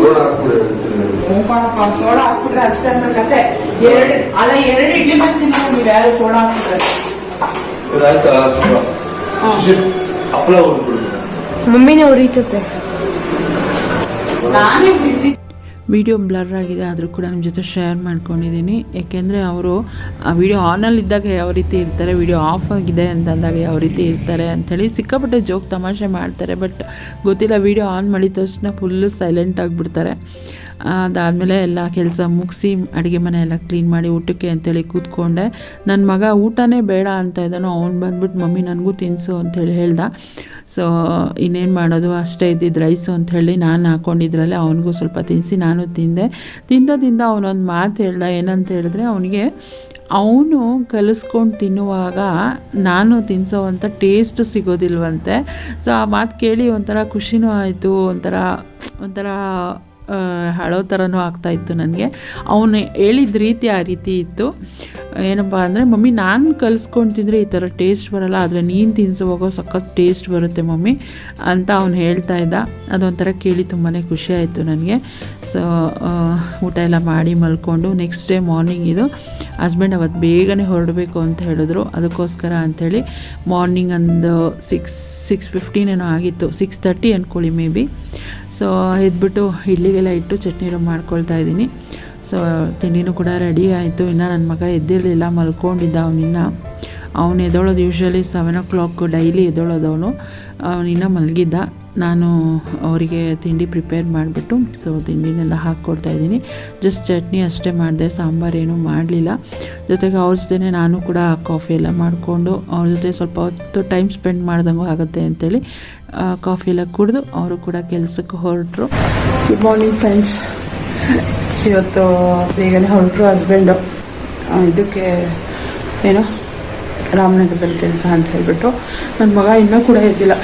ಕಣಪ್ಪ ಸೋಡಾ ಹಾಕ್ಬಿಟ್ರೆ ಅಷ್ಟೇ ಅಂತ ಕತೆ. ಎರಡು ಅಲ್ಲ ಎರಡು ಇಡ್ಲಿ ಮಾಡ್ತೀನಿ ನೀವು ಯಾರು ಸೋಡಾ ಹಾಕ್ಬಿಟ್ರೆ? ಹಪ್ಪಳ ಹೋಗ್ಬಿಡು ಮಮ್ಮಿನೇ ಉರಿತತೆ. ನಾನೇ ಬಿದ್ದಿ ವಿಡಿಯೋ ಬ್ಲರ್ ಆಗಿದೆ ಆದರೂ ಕೂಡ ನಿಮ್ಮ ಜೊತೆ ಶೇರ್ ಮಾಡ್ಕೊಂಡಿದ್ದೀನಿ. ಏಕೆಂದರೆ ಅವರು ಆ ವಿಡಿಯೋ ಆನಲ್ಲಿದ್ದಾಗ ಯಾವ ರೀತಿ ಇರ್ತಾರೆ ವಿಡಿಯೋ ಆಫ್ ಆಗಿದೆ ಅಂತಂದಾಗ ಯಾವ ರೀತಿ ಇರ್ತಾರೆ ಅಂಥೇಳಿ ಸಿಕ್ಕಾಪಟ್ಟೆ ಜೋಕ್ ತಮಾಷೆ ಮಾಡ್ತಾರೆ. ಬಟ್ ಗೊತ್ತಿಲ್ಲ ವಿಡಿಯೋ ಆನ್ ಮಾಡಿದ ತಕ್ಷಣ ಫುಲ್ಲು ಸೈಲೆಂಟ್ ಆಗಿಬಿಡ್ತಾರೆ. ಅದಾದಮೇಲೆ ಎಲ್ಲ ಕೆಲಸ ಮುಗಿಸಿ ಅಡುಗೆ ಮನೆ ಎಲ್ಲ ಕ್ಲೀನ್ ಮಾಡಿ ಊಟಕ್ಕೆ ಅಂತೇಳಿ ಕೂತ್ಕೊಂಡೆ. ನನ್ನ ಮಗ ಊಟನೇ ಬೇಡ ಅಂತ ಇದ್ದಾನೋ, ಅವ್ನು ಬಂದ್ಬಿಟ್ಟು, ಮಮ್ಮಿ, ನನಗೂ ತಿನ್ನಿಸು ಅಂಥೇಳಿ ಹೇಳ್ದ. ಸೊ ಇನ್ನೇನು ಮಾಡೋದು? ಅಷ್ಟೇ ಇದ್ದಿದ್ದು ರೈಸು ಅಂತ ನಾನು ಹಾಕ್ಕೊಂಡಿದ್ರಲ್ಲೇ ಅವನಿಗೂ ಸ್ವಲ್ಪ ತಿನ್ನಿಸಿ ನಾನು ತಿಂದೆ. ತಿಂದ ತಿಂದ ಅವನೊಂದು ಮಾತು ಹೇಳ್ದ. ಏನಂತ ಹೇಳಿದ್ರೆ, ಅವನಿಗೆ ಅವನು ಕಲಿಸ್ಕೊಂಡು ತಿನ್ನುವಾಗ ನಾನು ತಿನ್ನಿಸೋವಂಥ ಟೇಸ್ಟ್ ಸಿಗೋದಿಲ್ವಂತೆ. ಸೊ ಆ ಮಾತು ಕೇಳಿ ಒಂಥರ ಖುಷಿನೂ ಆಯಿತು, ಒಂಥರ ಒಂಥರ ಅಳೋ ಥರನೂ ಆಗ್ತಾಯಿತ್ತು ನನಗೆ. ಅವನು ಹೇಳಿದ ರೀತಿ ಆ ರೀತಿ ಇತ್ತು. ಏನಪ್ಪ ಅಂದರೆ, ಮಮ್ಮಿ, ನಾನು ಕಲಿಸ್ಕೊಂಡು ತಿಂದರೆ ಈ ಥರ ಟೇಸ್ಟ್ ಬರೋಲ್ಲ, ಆದರೆ ನೀನು ತಿನ್ಸುವಾಗ ಸಖತ್ ಟೇಸ್ಟ್ ಬರುತ್ತೆ ಮಮ್ಮಿ, ಅಂತ ಅವ್ನು ಹೇಳ್ತಾ ಇದ್ದ. ಅದೊಂಥರ ಕೇಳಿ ತುಂಬಾ ಖುಷಿ ಆಯಿತು ನನಗೆ. ಸೊ ಊಟ ಎಲ್ಲ ಮಾಡಿ ಮಲ್ಕೊಂಡು ನೆಕ್ಸ್ಟ್ ಡೇ ಮಾರ್ನಿಂಗ್ ಇದು ಹಸ್ಬೆಂಡ್ ಅವತ್ತು ಬೇಗನೆ ಹೊರಡಬೇಕು ಅಂತ ಹೇಳಿದ್ರು. ಅದಕ್ಕೋಸ್ಕರ ಅಂಥೇಳಿ ಮಾರ್ನಿಂಗ್ ಒಂದು ಸಿಕ್ಸ್ ಸಿಕ್ಸ್ ಫಿಫ್ಟೀನ್ ಏನೋ ಆಗಿತ್ತು. ಸಿಕ್ಸ್ ತರ್ಟಿ ಅಂದ್ಕೊಳ್ಳಿ ಮೇ ಬಿ ಸೊ ಇದ್ಬಿಟ್ಟು ಇಡ್ಲಿಗೆಲ್ಲ ಇಟ್ಟು ಚಟ್ನಿರು ಮಾಡ್ಕೊಳ್ತಾ ಇದ್ದೀನಿ. ಸೊ ತಿಂಡಿನೂ ಕೂಡ ರೆಡಿ ಆಯಿತು. ಇನ್ನು ನನ್ನ ಮಗ ಎದ್ದಿರಲಿಲ್ಲ, ಮಲ್ಕೊಂಡಿದ್ದ ಅವನಿನ್ನ ಅವನು ಎದ್ದೋಳೋದು usually seven o'clock daily ಎದ್ದೋಳೋದು ಅವನು. ಅವನಿನ್ನ ಮಲಗಿದ್ದ. ನಾನು ಅವರಿಗೆ ತಿಂಡಿ ಪ್ರಿಪೇರ್ ಮಾಡಿಬಿಟ್ಟು, ಸೊ ತಿಂಡಿನೆಲ್ಲ ಹಾಕ್ಕೊಡ್ತಾ ಇದ್ದೀನಿ. ಜಸ್ಟ್ ಚಟ್ನಿ ಅಷ್ಟೇ ಮಾಡಿದೆ, ಸಾಂಬಾರೇನು ಮಾಡಲಿಲ್ಲ. ಜೊತೆಗೆ ಅವ್ರ ಜೊತೆ ನಾನು ಕೂಡ ಕಾಫಿ ಎಲ್ಲ ಮಾಡಿಕೊಂಡು, ಅವ್ರ ಜೊತೆ ಸ್ವಲ್ಪ ಹೊತ್ತು ಟೈಮ್ ಸ್ಪೆಂಡ್ ಮಾಡ್ದಂಗೂ ಆಗುತ್ತೆ ಅಂತೇಳಿ ಕಾಫಿ ಎಲ್ಲ ಕುಡಿದು ಅವರು ಕೂಡ ಕೆಲಸಕ್ಕೆ ಹೊರಟರು. ಗುಡ್ ಮಾರ್ನಿಂಗ್ ಫ್ರೆಂಡ್ಸ್ ಇವತ್ತು ಬೇಗನೆ ಹೊರಟರು ಹಸ್ಬೆಂಡು ಇದಕ್ಕೆ ಏನು ರಾಮನಗರದಲ್ಲಿ ಕೆಲಸ ಅಂತ ಹೇಳ್ಬಿಟ್ಟು. ನನ್ನ ಮಗ ಇನ್ನೂ ಕೂಡ ಎದ್ದಿಲ್ಲ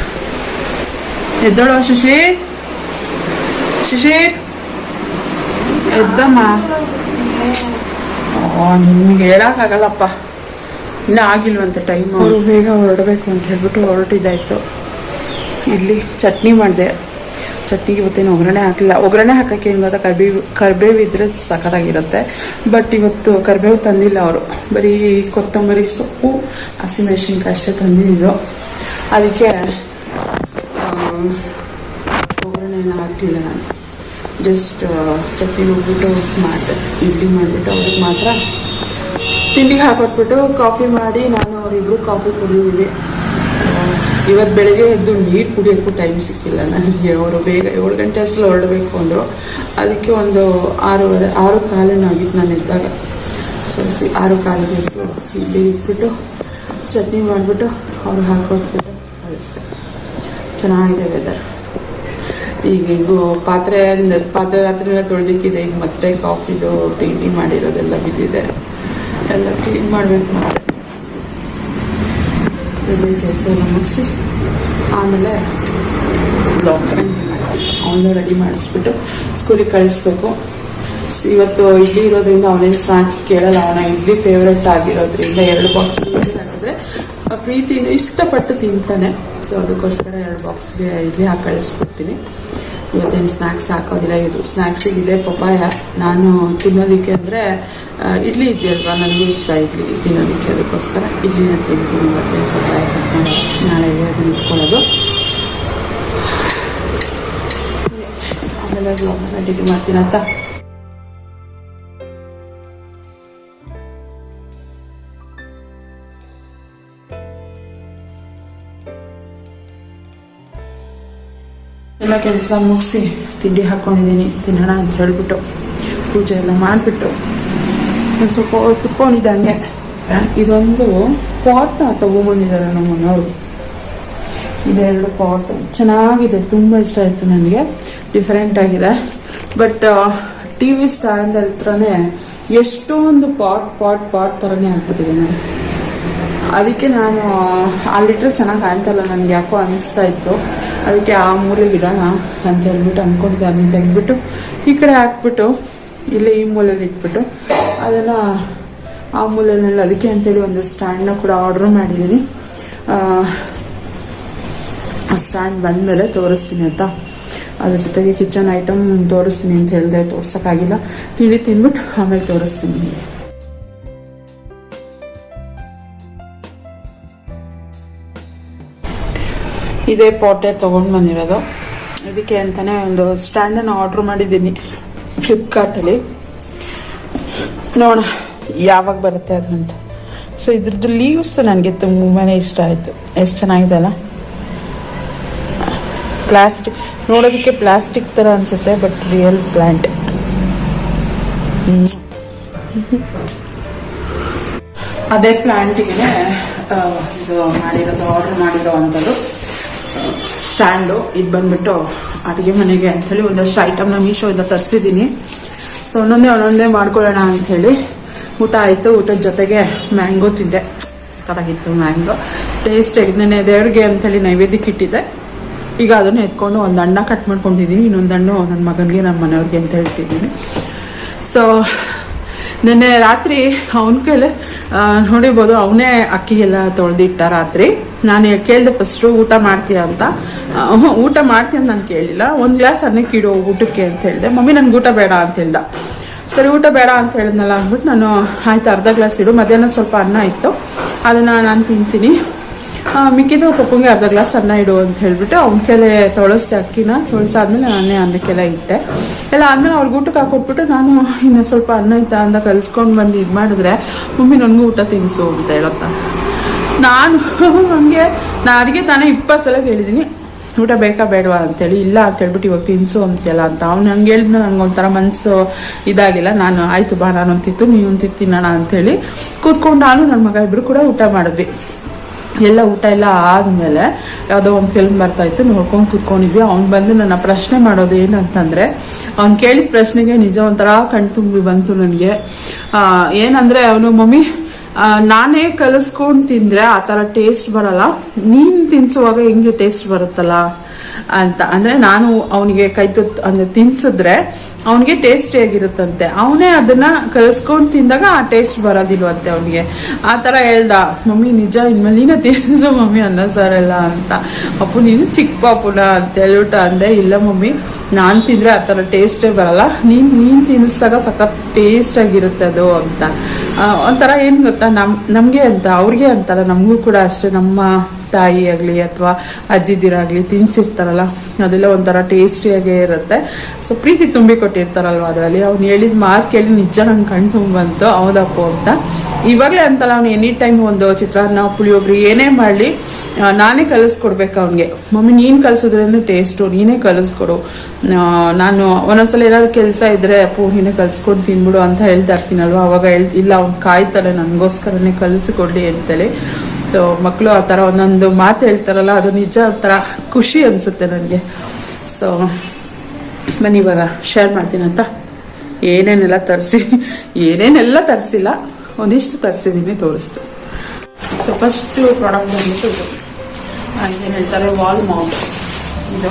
ಎದ್ದೋಳು ಶಶಿ? ಶಶಿ? ಎದ್ದಮ್ಮ. ನಿಮ್ಗೆ ಹೇಳೋಕ್ಕಾಗಲ್ಲಪ್ಪ. ಇನ್ನೂ ಆಗಿಲ್ವಂತ ಟೈಮ್ ಅವರು ಬೇಗ ಹೊರಡಬೇಕು ಅಂತ ಹೇಳ್ಬಿಟ್ಟು ಹೊರಟಿದ್ದಾಯ್ತು. ಇಲ್ಲಿ ಚಟ್ನಿ ಮಾಡಿದೆ. ಚಟ್ನಿಗೆ ಇವತ್ತೇನು ಒಗ್ಗರಣೆ ಹಾಕಲಿಲ್ಲ. ಒಗ್ಗರಣೆ ಹಾಕಕ್ಕೆ ಏನು ಗೊತ್ತಾ? ಕರ್ಬೇವು ಕರ್ಬೇವು ಇದ್ರೆ ಸಖತ್ತಾಗಿರುತ್ತೆ. ಬಟ್ ಇವತ್ತು ಕರ್ಬೇವು ತಂದಿಲ್ಲ ಅವರು. ಬರೀ ಕೊತ್ತಂಬರಿ ಸೊಪ್ಪು ಹಸಿಮೆಣಸಿನ್ಕಾಯಿ ಅಷ್ಟೇ ತಂದಿದ್ದು. ಅದಕ್ಕೆ ಒಗ್ಗರಣೆನ ಹಾಕ್ತಿಲ್ಲ ನಾನು. ಜಸ್ಟ್ ಚಟ್ನಿ ಹೋಗ್ಬಿಟ್ಟು ಮಾಡಿದೆ. ಇಡ್ಲಿ ಮಾಡಿಬಿಟ್ಟು ಅವ್ರಿಗೆ ಮಾತ್ರ. ತಿಂಡಿಗೆ ಹಾಕೊಟ್ಬಿಟ್ಟು ಕಾಫಿ ಮಾಡಿ ನಾನು ಅವರಿಬ್ರು ಕಾಫಿ ಕುಡಿದಿದ್ವಿ. ಇವತ್ತು ಬೆಳಗ್ಗೆ ಎದ್ದು ನೀರು ಕುಡಿಯೋಕ್ಕೂ ಟೈಮ್ ಸಿಕ್ಕಿಲ್ಲ ನನಗೆ ಅವರು ಬೇಗ ಏಳು ಗಂಟೆ ಅಷ್ಟು ಹೊರಡಬೇಕು ಅಂದರು. ಅದಕ್ಕೆ ಒಂದು ಆರೂವರೆ, ಆರು ಕಾಲೇನೋ ಆಗಿತ್ತು ನಾನು ಎದ್ದಾಗ. ಸೊ ಸಿ ಆರು ಕಾಲಿಗೆ ಇಡ್ಲಿ ಇಟ್ಬಿಟ್ಟು ಚಟ್ನಿ ಮಾಡಿಬಿಟ್ಟು ಅವ್ರು ಹಾಕೊಟ್ಬಿಟ್ಟು ಕಳಿಸ್ದೆ ಚೆನ್ನಾಗಿದೆ ವೆದರ್ ಈಗ ಇದು ಪಾತ್ರೆ ಪಾತ್ರೆ ರಾತ್ರಿನ ತೊಳೆದಿಕ್ಕಿದೆ. ಈಗ ಮತ್ತೆ ಕಾಫಿದು ತಿಂಡಿ ಮಾಡಿರೋದೆಲ್ಲ ಬಿದ್ದಿದೆ. ಎಲ್ಲ ಕ್ಲೀನ್ ಮಾಡಬೇಕು ಮತ್ತೆ. ಕೆಲಸ ಎಲ್ಲ ಮುಗಿಸಿ, ಆಮೇಲೆ ಅವನು ರೆಡಿ ಮಾಡಿಸ್ಬಿಟ್ಟು ಸ್ಕೂಲಿಗೆ ಕಳಿಸ್ಬೇಕು. ಇವತ್ತು ಇಡ್ಲಿ ಇರೋದ್ರಿಂದ ಅವನೇನು ಸ್ನ್ಯಾಕ್ಸ್ ಕೇಳಲ್ಲ. ಅವನ ಇಡ್ಲಿ ಫೇವ್ರೆಟ್ ಆಗಿರೋದ್ರಿಂದ ಎರಡು ಬಾಕ್ಸ್ ಹಾಕಿದ್ರೆ ಪ್ರೀತಿಯಿಂದ ಇಷ್ಟಪಟ್ಟು ತಿಂತಾನೆ. ಸೊ ಅದಕ್ಕೋಸ್ಕರ ಎರಡು ಬಾಕ್ಸ್ಗೆ ಇಡ್ಲಿ ಹಾಕಿ ಕಳಿಸ್ಬಿಡ್ತೀನಿ. ಇವತ್ತೇನು ಸ್ನ್ಯಾಕ್ಸ್ ಹಾಕೋದಿಲ್ಲ. ಇದು ಸ್ನ್ಯಾಕ್ಸಿಗೆ ಇದೆ ಪಪ್ಪಾಯ ನಾನು ತಿನ್ನೋದಕ್ಕೆ ಅಂದರೆ ಇಡ್ಲಿ ಇದೆಯಲ್ವಾ? ನನಗೂ ಇಷ್ಟ ಇಡ್ಲಿ ತಿನ್ನೋದಕ್ಕೆ. ಅದಕ್ಕೋಸ್ಕರ ಇಡ್ಲಿನ ತಿಂತೀನಿ ಮತ್ತೆ ಪಪ್ಪಾಯ ನಾಳೆಗೆ ಅದನ್ನು ಇಟ್ಕೊಳ್ಳೋದು. ಆಮೇಲೆ ಬ್ಲಾಗ್ನ ರೆಡಿ ಎಲ್ಲ ಕೆಲಸ ಮುಗಿಸಿ ತಿಂಡಿ ಹಾಕ್ಕೊಂಡಿದ್ದೀನಿ ತಿನ್ನೋಣ ಅಂತ ಹೇಳ್ಬಿಟ್ಟು ಪೂಜೆ ಎಲ್ಲ ಮಾಡಿಬಿಟ್ಟು ಒಂದು ಸ್ವಲ್ಪ ಕುತ್ಕೊಂಡಿದ್ದಂಗೆ. ಇದೊಂದು ಪಾಟ್ ತಗೊಂಬಂದಿದ್ದಾರೆ ನಮ್ಮ ಮನೆಯವರು ಇದೆರಡು ಪಾಟ್ ಚೆನ್ನಾಗಿದೆ, ತುಂಬ ಇಷ್ಟ ಆಯಿತು ನನಗೆ. ಡಿಫ್ರೆಂಟ್ ಆಗಿದೆ. ಬಟ್ ಟಿ ವಿ ಸ್ಟ್ಯಾಂಡ್ ಹತ್ರನೇ ಎಷ್ಟೊಂದು ಪಾಟ್ ಪಾಟ್ ಪಾಟ್ ಥರನೇ ಹಾಕ್ಬಿಟ್ಟಿದೆ ನಾನು ಅದಕ್ಕೆ ನಾನು ಅಲ್ಲಿಟ್ರೆ ಚೆನ್ನಾಗಿ ಕಾಣ್ತಲ್ಲ ನನಗೆ, ಯಾಕೋ ಅನಿಸ್ತಾ ಇತ್ತು. ಅದಕ್ಕೆ ಆ ಮೂಲೆ ಇಡೋಣ ಅಂತ ಹೇಳ್ಬಿಟ್ಟು ಅಂದ್ಕೊಂಡಿದ್ದೆ ಅದನ್ನ ತೆಗೆದ್ಬಿಟ್ಟು ಈ ಕಡೆ ಹಾಕ್ಬಿಟ್ಟು, ಇಲ್ಲೇ ಈ ಮೂಲೆಯಲ್ಲಿ ಇಟ್ಬಿಟ್ಟು ಅದನ್ನು ಆ ಮೂಲೆಯಲ್ಲಿ ಅದಕ್ಕೆ ಅಂತೇಳಿ ಒಂದು ಸ್ಟ್ಯಾಂಡ್ನ ಕೂಡ ಆರ್ಡ್ರ್ ಮಾಡಿದ್ದೀನಿ. ಸ್ಟ್ಯಾಂಡ್ ಬಂದಮೇಲೆ ತೋರಿಸ್ತೀನಿ ಅಂತ. ಅದ್ರ ಜೊತೆಗೆ ಕಿಚನ್ ಐಟಮ್ ತೋರಿಸ್ತೀನಿ ಅಂತ ಹೇಳಿದೆ, ತೋರ್ಸೋಕ್ಕಾಗಿಲ್ಲ. ತಿಂಡಿ ತಿನ್ಬಿಟ್ಟು ಆಮೇಲೆ ತೋರಿಸ್ತೀನಿ. ಇದೇ ಪಾಟೆ ತೊಗೊಂಡು ಬಂದಿರೋದು. ಇದಕ್ಕೆ ಅಂತಲೇ ಒಂದು ಸ್ಟ್ಯಾಂಡನ್ನು ಆರ್ಡ್ರ್ ಮಾಡಿದ್ದೀನಿ ಫ್ಲಿಪ್ಕಾರ್ಟಲ್ಲಿ ನೋಡೋಣ, ಯಾವಾಗ ಬರುತ್ತೆ ಅದಂತ ಸೊ ಇದ್ರದ್ದು ಲೀವ್ಸ್ ನನಗೆ ತುಂಬಾ ಇಷ್ಟ ಆಯಿತು. ಎಷ್ಟು ಚೆನ್ನಾಗಿದೆ ಅಲ್ಲ? ಪ್ಲಾಸ್ಟಿಕ್ ನೋಡೋದಕ್ಕೆ ಪ್ಲಾಸ್ಟಿಕ್ ಥರ ಅನಿಸುತ್ತೆ ಬಟ್ ರಿಯಲ್ ಪ್ಲ್ಯಾಂಟ್ ಅದೇ ಪ್ಲ್ಯಾಂಟಿಗೆ ಇದು ಮಾಡಿರೋದು ಆರ್ಡರ್ ಮಾಡಿರೋ ಅಂಥದ್ದು ಸ್ಟ್ಯಾಂಡು ಇದು ಬಂದ್ಬಿಟ್ಟು ಅಡುಗೆ ಮನೆಗೆ ಅಂಥೇಳಿ ಒಂದಷ್ಟು ಐಟಮ್ನ ಮೀಶೋಯಿಂದ ತರಿಸಿದ್ದೀನಿ ಸೊ ಒಂದೊಂದೇ ಒಂದೊಂದೇ ಮಾಡ್ಕೊಳ್ಳೋಣ ಅಂಥೇಳಿ. ಊಟ ಆಯಿತು, ಊಟದ ಜೊತೆಗೆ ಮ್ಯಾಂಗೋ ತಿಂದೆ. ಸಕ್ಕತ್ತಾಗಿತ್ತು ಮ್ಯಾಂಗೋ. ಟೇಸ್ಟ್ ನೆನೆ ದೇವ್ರಿಗೆ ಅಂಥೇಳಿ ನೈವೇದ್ಯಕ್ಕೆ ಇಟ್ಟಿದ್ದೆ. ಈಗ ಅದನ್ನು ಎತ್ಕೊಂಡು ಒಂದು ಅಣ್ಣ ಕಟ್ ಮಾಡ್ಕೊಂಡಿದ್ದೀನಿ ಇನ್ನೊಂದು ಹಣ್ಣು ನನ್ನ ಮಗನಿಗೆ ನನ್ನ ಮನೆಯವ್ರಿಗೆ ಅಂತ ಹೇಳ್ತಿದ್ದೀನಿ ಸೊ ನಿನ್ನೆ ರಾತ್ರಿ ಅವನ ಕೈಲೆ ನೋಡಿರ್ಬೋದು ಅವನೇ ಅಕ್ಕಿ ಎಲ್ಲ ತೊಳೆದಿಟ್ಟ ರಾತ್ರಿ. ನಾನು ಕೇಳಿದೆ ಫಸ್ಟು ಊಟ ಮಾಡ್ತೀಯ ಅಂತ. ಊಟ ಮಾಡ್ತೀಯ ಅಂತ ನಾನು ಕೇಳಿಲ್ಲ. ಒಂದು ಗ್ಲಾಸ್ ಅನ್ನಕ್ಕೆ ಇಡು ಊಟಕ್ಕೆ ಅಂತ ಹೇಳಿದೆ. ಮಮ್ಮಿ, ನನ್ಗೆ ಊಟ ಬೇಡ ಅಂತ ಹೇಳ್ದ. ಸರಿ, ಊಟ ಬೇಡ ಅಂತ ಹೇಳಿದ್ನಲ್ಲ ಅಂದ್ಬಿಟ್ಟು ನಾನು, ಆಯ್ತು, ಅರ್ಧ ಗ್ಲಾಸ್ ಇಡು. ಮಧ್ಯಾಹ್ನ ಸ್ವಲ್ಪ ಅನ್ನ ಇತ್ತು. ಅದನ್ನು ನಾನು ತಿಂತೀನಿ. ಮಿಕ್ಕಿದ್ದು ಪಪ್ಪಂಗೆ ಅರ್ಧ ಗ್ಲಾಸ್ ಅನ್ನ ಇಡು ಅಂತ ಹೇಳ್ಬಿಟ್ಟು ಅವ್ನ ಕೆಲೆ ತೊಳಸ್ದೆ ಅಕ್ಕಿನ. ತೊಳಸಾದ್ಮೇಲೆ ನಾನೇ ಅನ್ನಕ್ಕೆಲ್ಲ ಇಟ್ಟೆ. ಎಲ್ಲ ಆದ್ಮೇಲೆ ಅವ್ರಿಗೆ ಊಟಕ್ಕೆ ಹಾಕೊಟ್ಬಿಟ್ಟು ನಾನು ಇನ್ನು ಸ್ವಲ್ಪ ಅನ್ನ ಇತ್ತ ಅಂತ ಕಲಿಸ್ಕೊಂಡು ಬಂದು ಇದು ಮಾಡಿದ್ರೆ, ಮಮ್ಮಿ, ನನಗೂ ಊಟ ತಿನ್ನಿಸು ಅಂತ ಹೇಳತ್ತ. ನಾನು ನನಗೆ ನಾನು ಅದಕ್ಕೆ ತಾನೇ ಇಪ್ಪತ್ತು ಸಲ ಕೇಳಿದ್ದೀನಿ, ಊಟ ಬೇಕಾ, ಬೇಡವಾ? ಅಂತೇಳಿ. ಇಲ್ಲ ಅಂತ ಹೇಳ್ಬಿಟ್ಟು ಇವಾಗ ತಿನ್ಸು ಅಂತೆಲ್ಲ ಅಂತ. ಅವ್ನು ಹಂಗೆ ಹೇಳಿದ್ನ ನನಗೆ ಒಂಥರ ಮನಸ್ಸು ಇದಾಗಿಲ್ಲ. ನಾನು, ಆಯ್ತು ಬಾ, ನಾನೊಂದು ತಿತ್ತು ತಿತ್ತು ತಿನ್ನೋಣ ಅಂತೇಳಿ ಕೂತ್ಕೊಂಡು ನಾನು ನನ್ನ ಮಗ ಇಬ್ಬರು ಕೂಡ ಊಟ ಮಾಡಿದ್ವಿ. ಎಲ್ಲ ಊಟ ಎಲ್ಲ ಆದಮೇಲೆ ಯಾವುದೋ ಒಂದು ಫಿಲ್ಮ್ ಬರ್ತಾ ಇತ್ತು, ನೋಡ್ಕೊಂಡು ಕೂತ್ಕೊಂಡಿದ್ವಿ. ಅವ್ನು ಬಂದು ನನ್ನ ಪ್ರಶ್ನೆ ಮಾಡೋದು ಏನಂತಂದರೆ, ಅವ್ನು ಕೇಳಿದ ಪ್ರಶ್ನೆಗೆ ನಿಜ ಒಂಥರ ಕಣ್ತುಂಬಿ ಬಂತು ನನಗೆ. ಏನಂದರೆ ಅವನು, ಮಮ್ಮಿ ನಾನೇ ಕಲಿಸ್ಕೊಂಡು ತಿಂದರೆ ಆ ಥರ ಟೇಸ್ಟ್ ಬರಲ್ಲ. ನೀನು ತಿನ್ಸುವಾಗ ಹೆಂಗೆ ಟೇಸ್ಟ್ ಬರುತ್ತಲ್ಲ? ಅಂತ. ಅಂದರೆ ನಾನು ಅವನಿಗೆ ಕೈ ತುತ್ತು ಅಂದರೆ ತಿನ್ಸಿದ್ರೆ ಅವನಿಗೆ ಟೇಸ್ಟಿಯಾಗಿರುತ್ತಂತೆ ಅವನೇ ಅದನ್ನ ಕಲಿಸ್ಕೊಂಡು ತಿಂದಾಗ ಆ ಟೇಸ್ಟ್ ಬರೋದಿಲ್ವಂತೆ ಅವನಿಗೆ. ಆ ಥರ ಹೇಳ್ದ, ಮಮ್ಮಿ, ನಿಜ, ಇನ್ಮೇಲೆ ನೀನ ತಿನ್ಸು ಮಮ್ಮಿ ಅನ್ನ ಸಾರಲ್ಲ ಅಂತ. ಅಪ್ಪು, ನೀನು ಚಿಕ್ಕ ಪಾಪುನ ಅಂತ ಹೇಳ್ಬಿಟ್ಟು ಅಂದೆ, ಇಲ್ಲ ಮಮ್ಮಿ, ನಾನು ತಿಂದರೆ ಆ ಥರ ಟೇಸ್ಟೇ ಬರಲ್ಲ. ನೀನು ನೀನು ತಿನ್ನಿಸಿದಾಗ ಸಖತ್ ಟೇಸ್ಟಾಗಿರುತ್ತೆ ಅದು ಅಂತ. ಒಂಥರ ಏನು ಗೊತ್ತಾ, ನಮ್, ನಮಗೆ ಅಂತ, ಅವ್ರಿಗೆ ಅಂತಲ್ಲ, ನಮಗೂ ಕೂಡ ಅಷ್ಟೇ, ನಮ್ಮ ತಾಯಿ ಆಗಲಿ ಅಥವಾ ಅಜ್ಜಿದಿರಾಗಲಿ ತಿನ್ಸಿರ್ತಾರಲ್ಲ, ಅದೆಲ್ಲ ಒಂಥರ ಟೇಸ್ಟಿಯಾಗೇ ಇರುತ್ತೆ. ಸೊ ಪ್ರೀತಿ ತುಂಬಿ ಕೊಟ್ಟಿರ್ತಾರಲ್ವ ಅದರಲ್ಲಿ? ಅವ್ನು ಹೇಳಿದ ಮಾತು ಕೇಳಿ ನಿಜ ನಂಗೆ ತುಂಬ ಬಂತು ಹೌದಪ್ಪು ಅಂತ. ಇವಾಗಲೇ ಅಂತಲ್ಲ ಅವ್ನು ಎನಿ ಟೈಮ್ ಒಂದು ಚಿತ್ರಾನ್ನ, ಪುಳಿಯೋಗರೆ ಏನೇ ಮಾಡಲಿ ನಾನೇ ಕಲಿಸ್ಕೊಡ್ಬೇಕು ಅವ್ನಿಗೆ. ಮಮ್ಮಿ, ನೀನು ಕಲಿಸೋದ್ರಿಂದ ಟೇಸ್ಟು ನೀನೇ ಕಲಿಸ್ಕೊಡು. ನಾನು ಒಂದೊಂದ್ಸಲ ಏನಾದ್ರು ಕೆಲಸ ಇದ್ದರೆ ಅಪ್ಪು, ನೀನೇ ಕಲಿಸ್ಕೊಂಡು ತಿನ್ಬಿಡು ಅಂತ ಹೇಳ್ತಾ ಇರ್ತೀನಲ್ವ? ಅವಾಗ ಹೇಳ್, ಇಲ್ಲ, ಅವ್ನು ಕಾಯ್ತಾನೆ ನನಗೋಸ್ಕರನೇ ಕಲಿಸಿಕೊಡ್ಲಿ ಅಂತೇಳಿ. ಸೊ ಮಕ್ಕಳು ಆ ಥರ ಒಂದೊಂದು ಮಾತು ಹೇಳ್ತಾರಲ್ಲ, ಅದು ನಿಜ ಒಂಥರ ಖುಷಿ ಅನಿಸುತ್ತೆ ನನಗೆ. ಸೊ, ಬನ್ನಿ ಇವಾಗ ಶೇರ್ ಮಾಡ್ತೀನಿ ಅಂತ. ಏನೇನೆಲ್ಲ ತರಿಸಿ, ಏನೇನೆಲ್ಲ ತರಿಸಿಲ್ಲ, ಒಂದಿಷ್ಟು ತರಿಸಿದ್ದೀನಿ ತೋರಿಸ್ತು. ಸೊ ಫಸ್ಟು ಪ್ರಾಡಕ್ಟ್ ಬಂದ್ಬಿಟ್ಟು ಇದು. ಏನು ಹೇಳ್ತಾರೆ ವಾಲ್ ಮೌಂಟ್ ಇದು.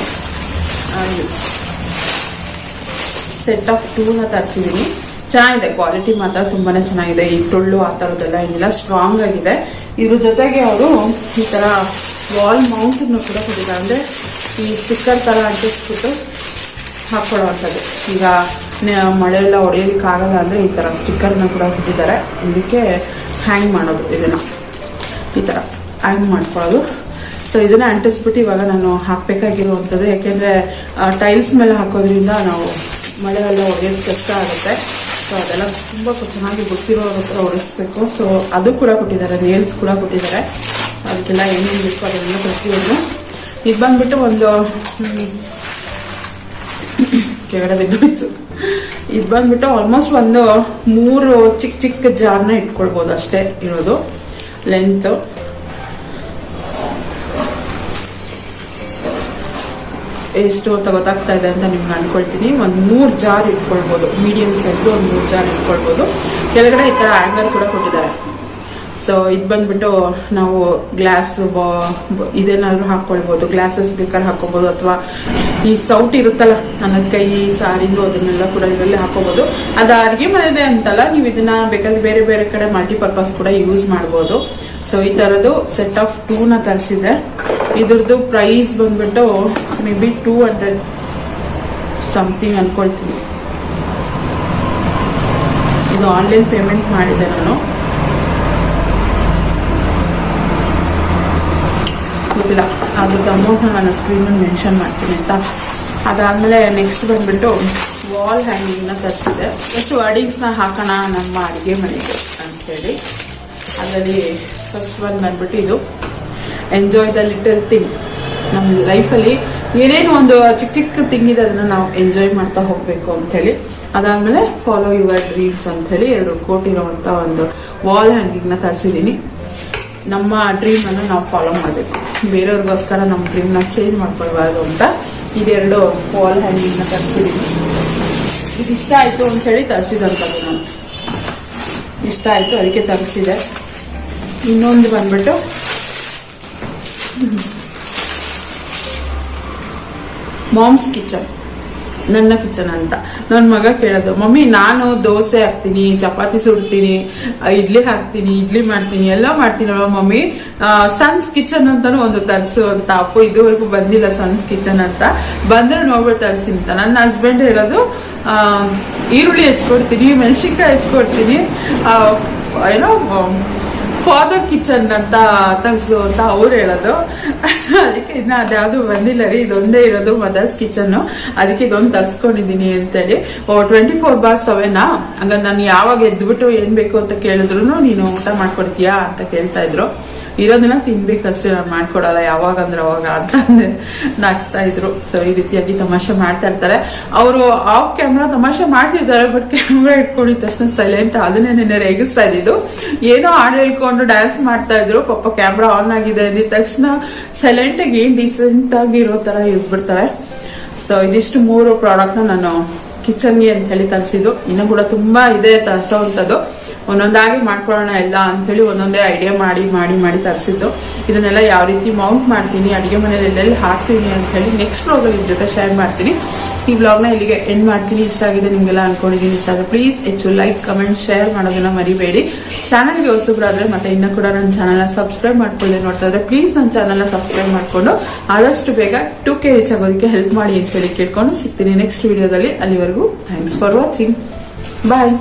ಸೆಟ್ ಆಫ್ ಟೂನ ತರಿಸಿದ್ದೀನಿ ಚೆನ್ನಾಗಿದೆ ಕ್ವಾಲಿಟಿ ಮಾತ್ರ ತುಂಬಾ ಚೆನ್ನಾಗಿದೆ. ಈ ಟೊಳ್ಳು ಆ ಥರದ್ದೆಲ್ಲ ಏನಿಲ್ಲ ಸ್ಟ್ರಾಂಗ್ ಆಗಿದೆ. ಇದ್ರ ಜೊತೆಗೆ ಅವರು ಈ ಥರ ವಾಲ್ ಮೌಂಟನ್ನು ಕೂಡ ಕೊಟ್ಟಿದ್ದಾರೆ. ಅಂದರೆ ಈ ಸ್ಟಿಕ್ಕರ್ ಥರ ಅಂಟಿಸ್ಬಿಟ್ಟು ಹಾಕ್ಕೊಳ್ಳೋವಂಥದ್ದು ಈಗ ಮಳೆ ಎಲ್ಲ ಹೊಡೆಯೋದಕ್ಕಾಗಲ್ಲ ಅಂದರೆ ಈ ಥರ ಸ್ಟಿಕ್ಕರ್ನ ಕೂಡ ಕೊಟ್ಟಿದ್ದಾರೆ. ಇದಕ್ಕೆ ಹ್ಯಾಂಗ್ ಮಾಡೋದು ಇದನ್ನು. ಈ ಥರ ಹ್ಯಾಂಗ್ ಮಾಡ್ಕೊಳ್ಳೋದು. ಸೊ ಇದನ್ನ ಅಂಟಿಸ್ಬಿಟ್ಟು ಇವಾಗ ನಾನು ಹಾಕಬೇಕಾಗಿರುವಂಥದ್ದು. ಯಾಕೆಂದರೆ ಟೈಲ್ಸ್ ಮೇಲೆ ಹಾಕೋದ್ರಿಂದ ನಾವು ಮಳೆ ಎಲ್ಲ ಕಷ್ಟ ಆಗುತ್ತೆ. ಸೊ ಅದೆಲ್ಲ ತುಂಬ ಚೆನ್ನಾಗಿ ಗೊತ್ತಿರೋ ಹತ್ರ ಹೊಡೆಸ್ಬೇಕು ಸೊ ಅದು ಕೂಡ ಕೊಟ್ಟಿದ್ದಾರೆ, ನೇಲ್ಸ್ ಕೂಡ ಕೊಟ್ಟಿದ್ದಾರೆ. ಅದಕ್ಕೆಲ್ಲ ಏನೇನು ಬೇಕು ಅದನ್ನೆಲ್ಲ ಪ್ರತಿಯೊಂದು ಇದು ಬಂದ್ಬಿಟ್ಟು ಒಂದು ಕೆಳಗಡೆ ಬಿದ್ದೋಯ್ತು. ಇದು ಬಂದ್ಬಿಟ್ಟು ಆಲ್ಮೋಸ್ಟ್ ಒಂದು ಮೂರು ಚಿಕ್ಕ ಚಿಕ್ಕ ಜಾರ್ನ ಇಟ್ಕೊಳ್ಬೋದು ಅಷ್ಟೇ ಇರೋದು. ಲೆಂತು ಎಷ್ಟು ಅಂತ ಗೊತ್ತಾಗ್ತಾ ಇದೆ ಅಂತ ನಿಮ್ಗೆ ಅನ್ಕೊಳ್ತೀನಿ. ಒಂದು ಮೂರು ಜಾರ್ ಇಟ್ಕೊಳ್ಬೋದು. ಮೀಡಿಯಂ ಸೈಜು ಒಂದು ಮೂರು ಜಾರ್ ಇಟ್ಕೊಳ್ಬೋದು. ಕೆಳಗಡೆ ಈ ಥರ ಆ್ಯಂಗಲ್ ಕೂಡ ಕೊಟ್ಟಿದ್ದಾರೆ. ಸೊ ಇದು ಬಂದ್ಬಿಟ್ಟು ನಾವು ಗ್ಲಾಸ್ ಇದೇನಾದ್ರೂ ಹಾಕ್ಕೊಳ್ಬೋದು. ಗ್ಲಾಸಸ್ ಬೇಕಾದ್ರೆ ಹಾಕ್ಕೊಬೋದು ಅಥವಾ ಈ ಸೌಟ್ ಇರುತ್ತಲ್ಲ, ಅನ್ನದ ಕೈ, ಸಾರಿಂದು ಅದನ್ನೆಲ್ಲ ಕೂಡ ಇದರಲ್ಲಿ ಹಾಕೋಬೋದು ಅದು ಅಡುಗೆ ಮನೆದೇ ಅಂತಲ್ಲ, ನೀವು ಇದನ್ನ ಬೇಕಾದ್ರೆ ಬೇರೆ ಬೇರೆ ಕಡೆ ಮಲ್ಟಿಪರ್ಪಸ್ ಕೂಡ ಯೂಸ್ ಮಾಡ್ಬೋದು. ಸೊ ಈ ಥರದ್ದು ಸೆಟ್ ಆಫ್ ಟೂನ ತರಿಸಿದೆ. ಇದ್ರದ್ದು ಪ್ರೈಸ್ ಬಂದ್ಬಿಟ್ಟು maybe two hundred something ಅನ್ಕೊಳ್ತೀನಿ. ಇದು ಆನ್ಲೈನ್ ಪೇಮೆಂಟ್ ಮಾಡಿದೆ ನಾನು. ಗೊತ್ತಿಲ್ಲ. ಅದ್ರದ್ದು ಅಮೌಂಟ್ನ ನಾನು ಸ್ಕ್ರೀನಲ್ಲಿ ಮೆನ್ಷನ್ ಮಾಡ್ತೀನಿ ಅಂತ ಅದಾದಮೇಲೆ ನೆಕ್ಸ್ಟ್ ಬಂದ್ಬಿಟ್ಟು ವಾಲ್ ಹ್ಯಾಂಗಿಂಗ್ನ ತರಿಸಿದೆ ಎಷ್ಟು ವರ್ಡಿಂಗ್ಸ್ನ ಹಾಕೋಣ ನಮ್ಮ ಅಡುಗೆ ಮನೆಗೆ ಅಂಥೇಳಿ ಅದರಲ್ಲಿ ಫಸ್ಟ್ ಒನ್ ಬಂದ್ಬಿಟ್ಟು ಇದು. ಎಂಜಾಯ್ ದ ಲಿಟಲ್ ಥಿಂಗ್ ನಮ್ಮ ಲೈಫಲ್ಲಿ ಏನೇನು ಒಂದು ಚಿಕ್ಕ ಚಿಕ್ಕ ತಿಂಗ್ ಇದೆ ಅದನ್ನು ನಾವು ಎಂಜಾಯ್ ಮಾಡ್ತಾ ಹೋಗಬೇಕು ಅಂಥೇಳಿ ಅದಾದಮೇಲೆ ಫಾಲೋ ಯುವರ್ ಡ್ರೀಮ್ಸ್ ಅಂಥೇಳಿ ಎರಡು ಕೋಟಿರುವಂಥ ಒಂದು ವಾಲ್ ಹ್ಯಾಂಗಿಂಗ್ನ ತರಿಸಿದ್ದೀನಿ. ನಮ್ಮ ಡ್ರೀಮನ್ನು ನಾವು ಫಾಲೋ ಮಾಡಬೇಕು. ಬೇರೆಯವ್ರಿಗೋಸ್ಕರ ನಮ್ಮ ಡ್ರೀಮ್ನ ಚೇಂಜ್ ಮಾಡ್ಕೊಳ್ಬಾರ್ದು ಅಂತ ಇದೆರಡು ವಾಲ್ ಹ್ಯಾಂಗಿಂಗ್ನ ತರಿಸಿದ್ದೀನಿ ಇದು ಇಷ್ಟ ಆಯಿತು ಅಂಥೇಳಿ ತರಿಸಿದಂಥದ್ದು ನಾನು. ಇಷ್ಟ ಆಯಿತು ಅದಕ್ಕೆ ತರಿಸಿದೆ. ಇನ್ನೊಂದು ಬಂದ್ಬಿಟ್ಟು ಮಾಮ್ಸ್ ಕಿಚನ್ ನನ್ನ ಕಿಚನ್ ಅಂತ. ನನ್ನ ಮಗ ಕೇಳೋದು, ಮಮ್ಮಿ, ನಾನು ದೋಸೆ ಹಾಕ್ತೀನಿ, ಚಪಾತಿ ಸುಡ್ತೀನಿ ಇಡ್ಲಿ ಹಾಕ್ತೀನಿ, ಇಡ್ಲಿ ಮಾಡ್ತೀನಿ, ಎಲ್ಲ ಮಾಡ್ತೀನಲ್ವ ಮಮ್ಮಿ? ಸನ್ಸ್ ಕಿಚನ್ ಅಂತಾನು ಒಂದು ತರಿಸು ಅಂತ, ಅಪ್ಪು ಇದುವರೆಗೂ ಬಂದಿಲ್ಲ ಸನ್ಸ್ ಕಿಚನ್ ಅಂತ. ಬಂದ್ರೆ ನೋಡ್ಬಿಟ್ಟು ತರಿಸ್ತೀನಿ ಅಂತ. ನನ್ನ ಹಸ್ಬೆಂಡ್ ಹೇಳೋದು ಈರುಳ್ಳಿ ಹೆಚ್ಕೊಡ್ತೀನಿ, ಮೆಣಸಿನ್ಕಾಯಿ ಹೆಚ್ಕೊಡ್ತೀನಿ ಏನೋ ಫಾದರ್ ಕಿಚನ್ ಅಂತ ತರಿಸು ಅಂತ ಅವ್ರು ಹೇಳೋದು. ಅದಕ್ಕೆ ಇನ್ನು ಅದ್ಯಾವುದು ಬಂದಿಲ್ಲ ರೀ, ಇದೊಂದೇ ಇರೋದು ಮದರ್ಸ್ ಕಿಚನ್ನು ಅದಕ್ಕೆ ಇದೊಂದು ತರಿಸ್ಕೊಂಡಿದ್ದೀನಿ ಅಂತೇಳಿ. ಓ ಟ್ವೆಂಟಿ ಫೋರ್ ಬಾರ್ ಸೆವೆನಾ ಹಂಗ ನಾನು ಯಾವಾಗ ಎದ್ಬಿಟ್ಟು ಏನು ಬೇಕು ಅಂತ ಕೇಳಿದ್ರು ನೀನು ಊಟ ಮಾಡ್ಕೊಡ್ತೀಯಾ ಅಂತ ಕೇಳ್ತಾ ಇದ್ರು. ಇರೋದನ್ನ ತಿನ್ಬೇಕಷ್ಟೇ ನಾನು ಮಾಡ್ಕೊಡಲ್ಲ ಯಾವಾಗ ಅಂದ್ರೆ ಅವಾಗ ಅಂತ ನಗ್ತಾ ಇದ್ರು. ಸೊ ಈ ರೀತಿಯಾಗಿ ತಮಾಷೆ ಮಾಡ್ತಾ ಇರ್ತಾರೆ. ಅವರು ಆಫ್ ಕ್ಯಾಮ್ರಾ ತಮಾಷೆ ಮಾಡ್ತಿರ್ತಾರೆ ಬಟ್ ಕ್ಯಾಮ್ರಾ ಇಟ್ಕೊಂಡಿದ ತಕ್ಷಣ ಸೈಲೆಂಟ್ ಅದನ್ನೇ ನೆನ್ನೆ ರೇಗಿಸ್ತಾ ಇದ್ದಿದ್ದು. ಏನೋ ಹಾಡು ಹೇಳ್ಕೊಂಡು ಡ್ಯಾನ್ಸ್ ಮಾಡ್ತಾ ಇದ್ರು. ಪಾಪ ಕ್ಯಾಮ್ರಾ ಆನ್ ಆಗಿದೆ ಅಂದಿದ ತಕ್ಷಣ ಸೈಲೆಂಟ್ ಆಗಿ ಡೀಸೆಂಟ್ ಆಗಿ ಇರೋ ತರ ಇದ್ಬಿಡ್ತಾರೆ. ಸೊ ಇದಿಷ್ಟು ಮೂರು ಪ್ರಾಡಕ್ಟ್ನ ನಾನು ಕಿಚನ್ಗೆ ಅಂತ ಹೇಳಿ ತರಿಸಿದ್ದು. ಇನ್ನೂ ಕೂಡ ತುಂಬಾ ಇದೆ ತರಿಸೋವಂಥದ್ದು ಒಂದೊಂದಾಗಿ ಮಾಡ್ಕೊಳ್ಳೋಣ ಎಲ್ಲ ಅಂಥೇಳಿ ಒಂದೊಂದೇ ಐಡಿಯಾ ಮಾಡಿ ಮಾಡಿ ಮಾಡಿ ತರಿಸಿದ್ದು. ಇದನ್ನೆಲ್ಲ ಯಾವ ರೀತಿ ಮೌಂಟ್ ಮಾಡ್ತೀನಿ, ಅಡುಗೆ ಮನೇಲಿ ಎಲ್ಲೆಲ್ಲಿ ಹಾಕ್ತೀನಿ ಅಂತ ಹೇಳಿ ನೆಕ್ಸ್ಟ್ ಬ್ಲಾಗಲ್ಲಿ ಜೊತೆ ಶೇರ್ ಮಾಡ್ತೀನಿ. ಈ ಬ್ಲಾಗ್ನ ಇಲ್ಲಿಗೆ ಎಂಡ್ ಮಾಡ್ತೀನಿ. ಇಷ್ಟ ಆಗಿದೆ ನಿಮಗೆಲ್ಲ ಅನ್ಕೊಂಡಿದ್ದೀನಿ, ಇಷ್ಟ ಆಗಿದೆ ಪ್ಲೀಸ್ ಹೆಚ್ಚು ಲೈಕ್ ಕಮೆಂಟ್ ಶೇರ್ ಮಾಡೋದನ್ನ ಮರಿಬೇಡಿ. ಚಾನಲ್ಗೆ ಹೊಸಬ್ರಾದ್ರೆ ಮತ್ತೆ ಇನ್ನೂ ಕೂಡ ನನ್ನ ಚಾನಲ್ನ ಸಬ್ಸ್ಕ್ರೈಬ್ ಮಾಡ್ಕೊಳ್ಳಿ ನೋಡ್ತಾ ಇದ್ರೆ ಪ್ಲೀಸ್ ನನ್ನ ಚಾನಲ್ನ ಸಬ್ಸ್ಕ್ರೈಬ್ ಮಾಡಿಕೊಂಡು ಆದಷ್ಟು ಬೇಗ ಟು ಕೆ ರೀಚ್ ಆಗೋದಕ್ಕೆ ಹೆಲ್ಪ್ ಮಾಡಿ ಅಂತ ಹೇಳಿ ಕೇಳ್ಕೊಂಡು ಸಿಗ್ತೀನಿ ನೆಕ್ಸ್ಟ್ ವಿಡಿಯೋದಲ್ಲಿ ಅಲ್ಲಿವರೆಗೂ ಥ್ಯಾಂಕ್ಸ್ ಫಾರ್ ವಾಚಿಂಗ್ ಬಾಯ್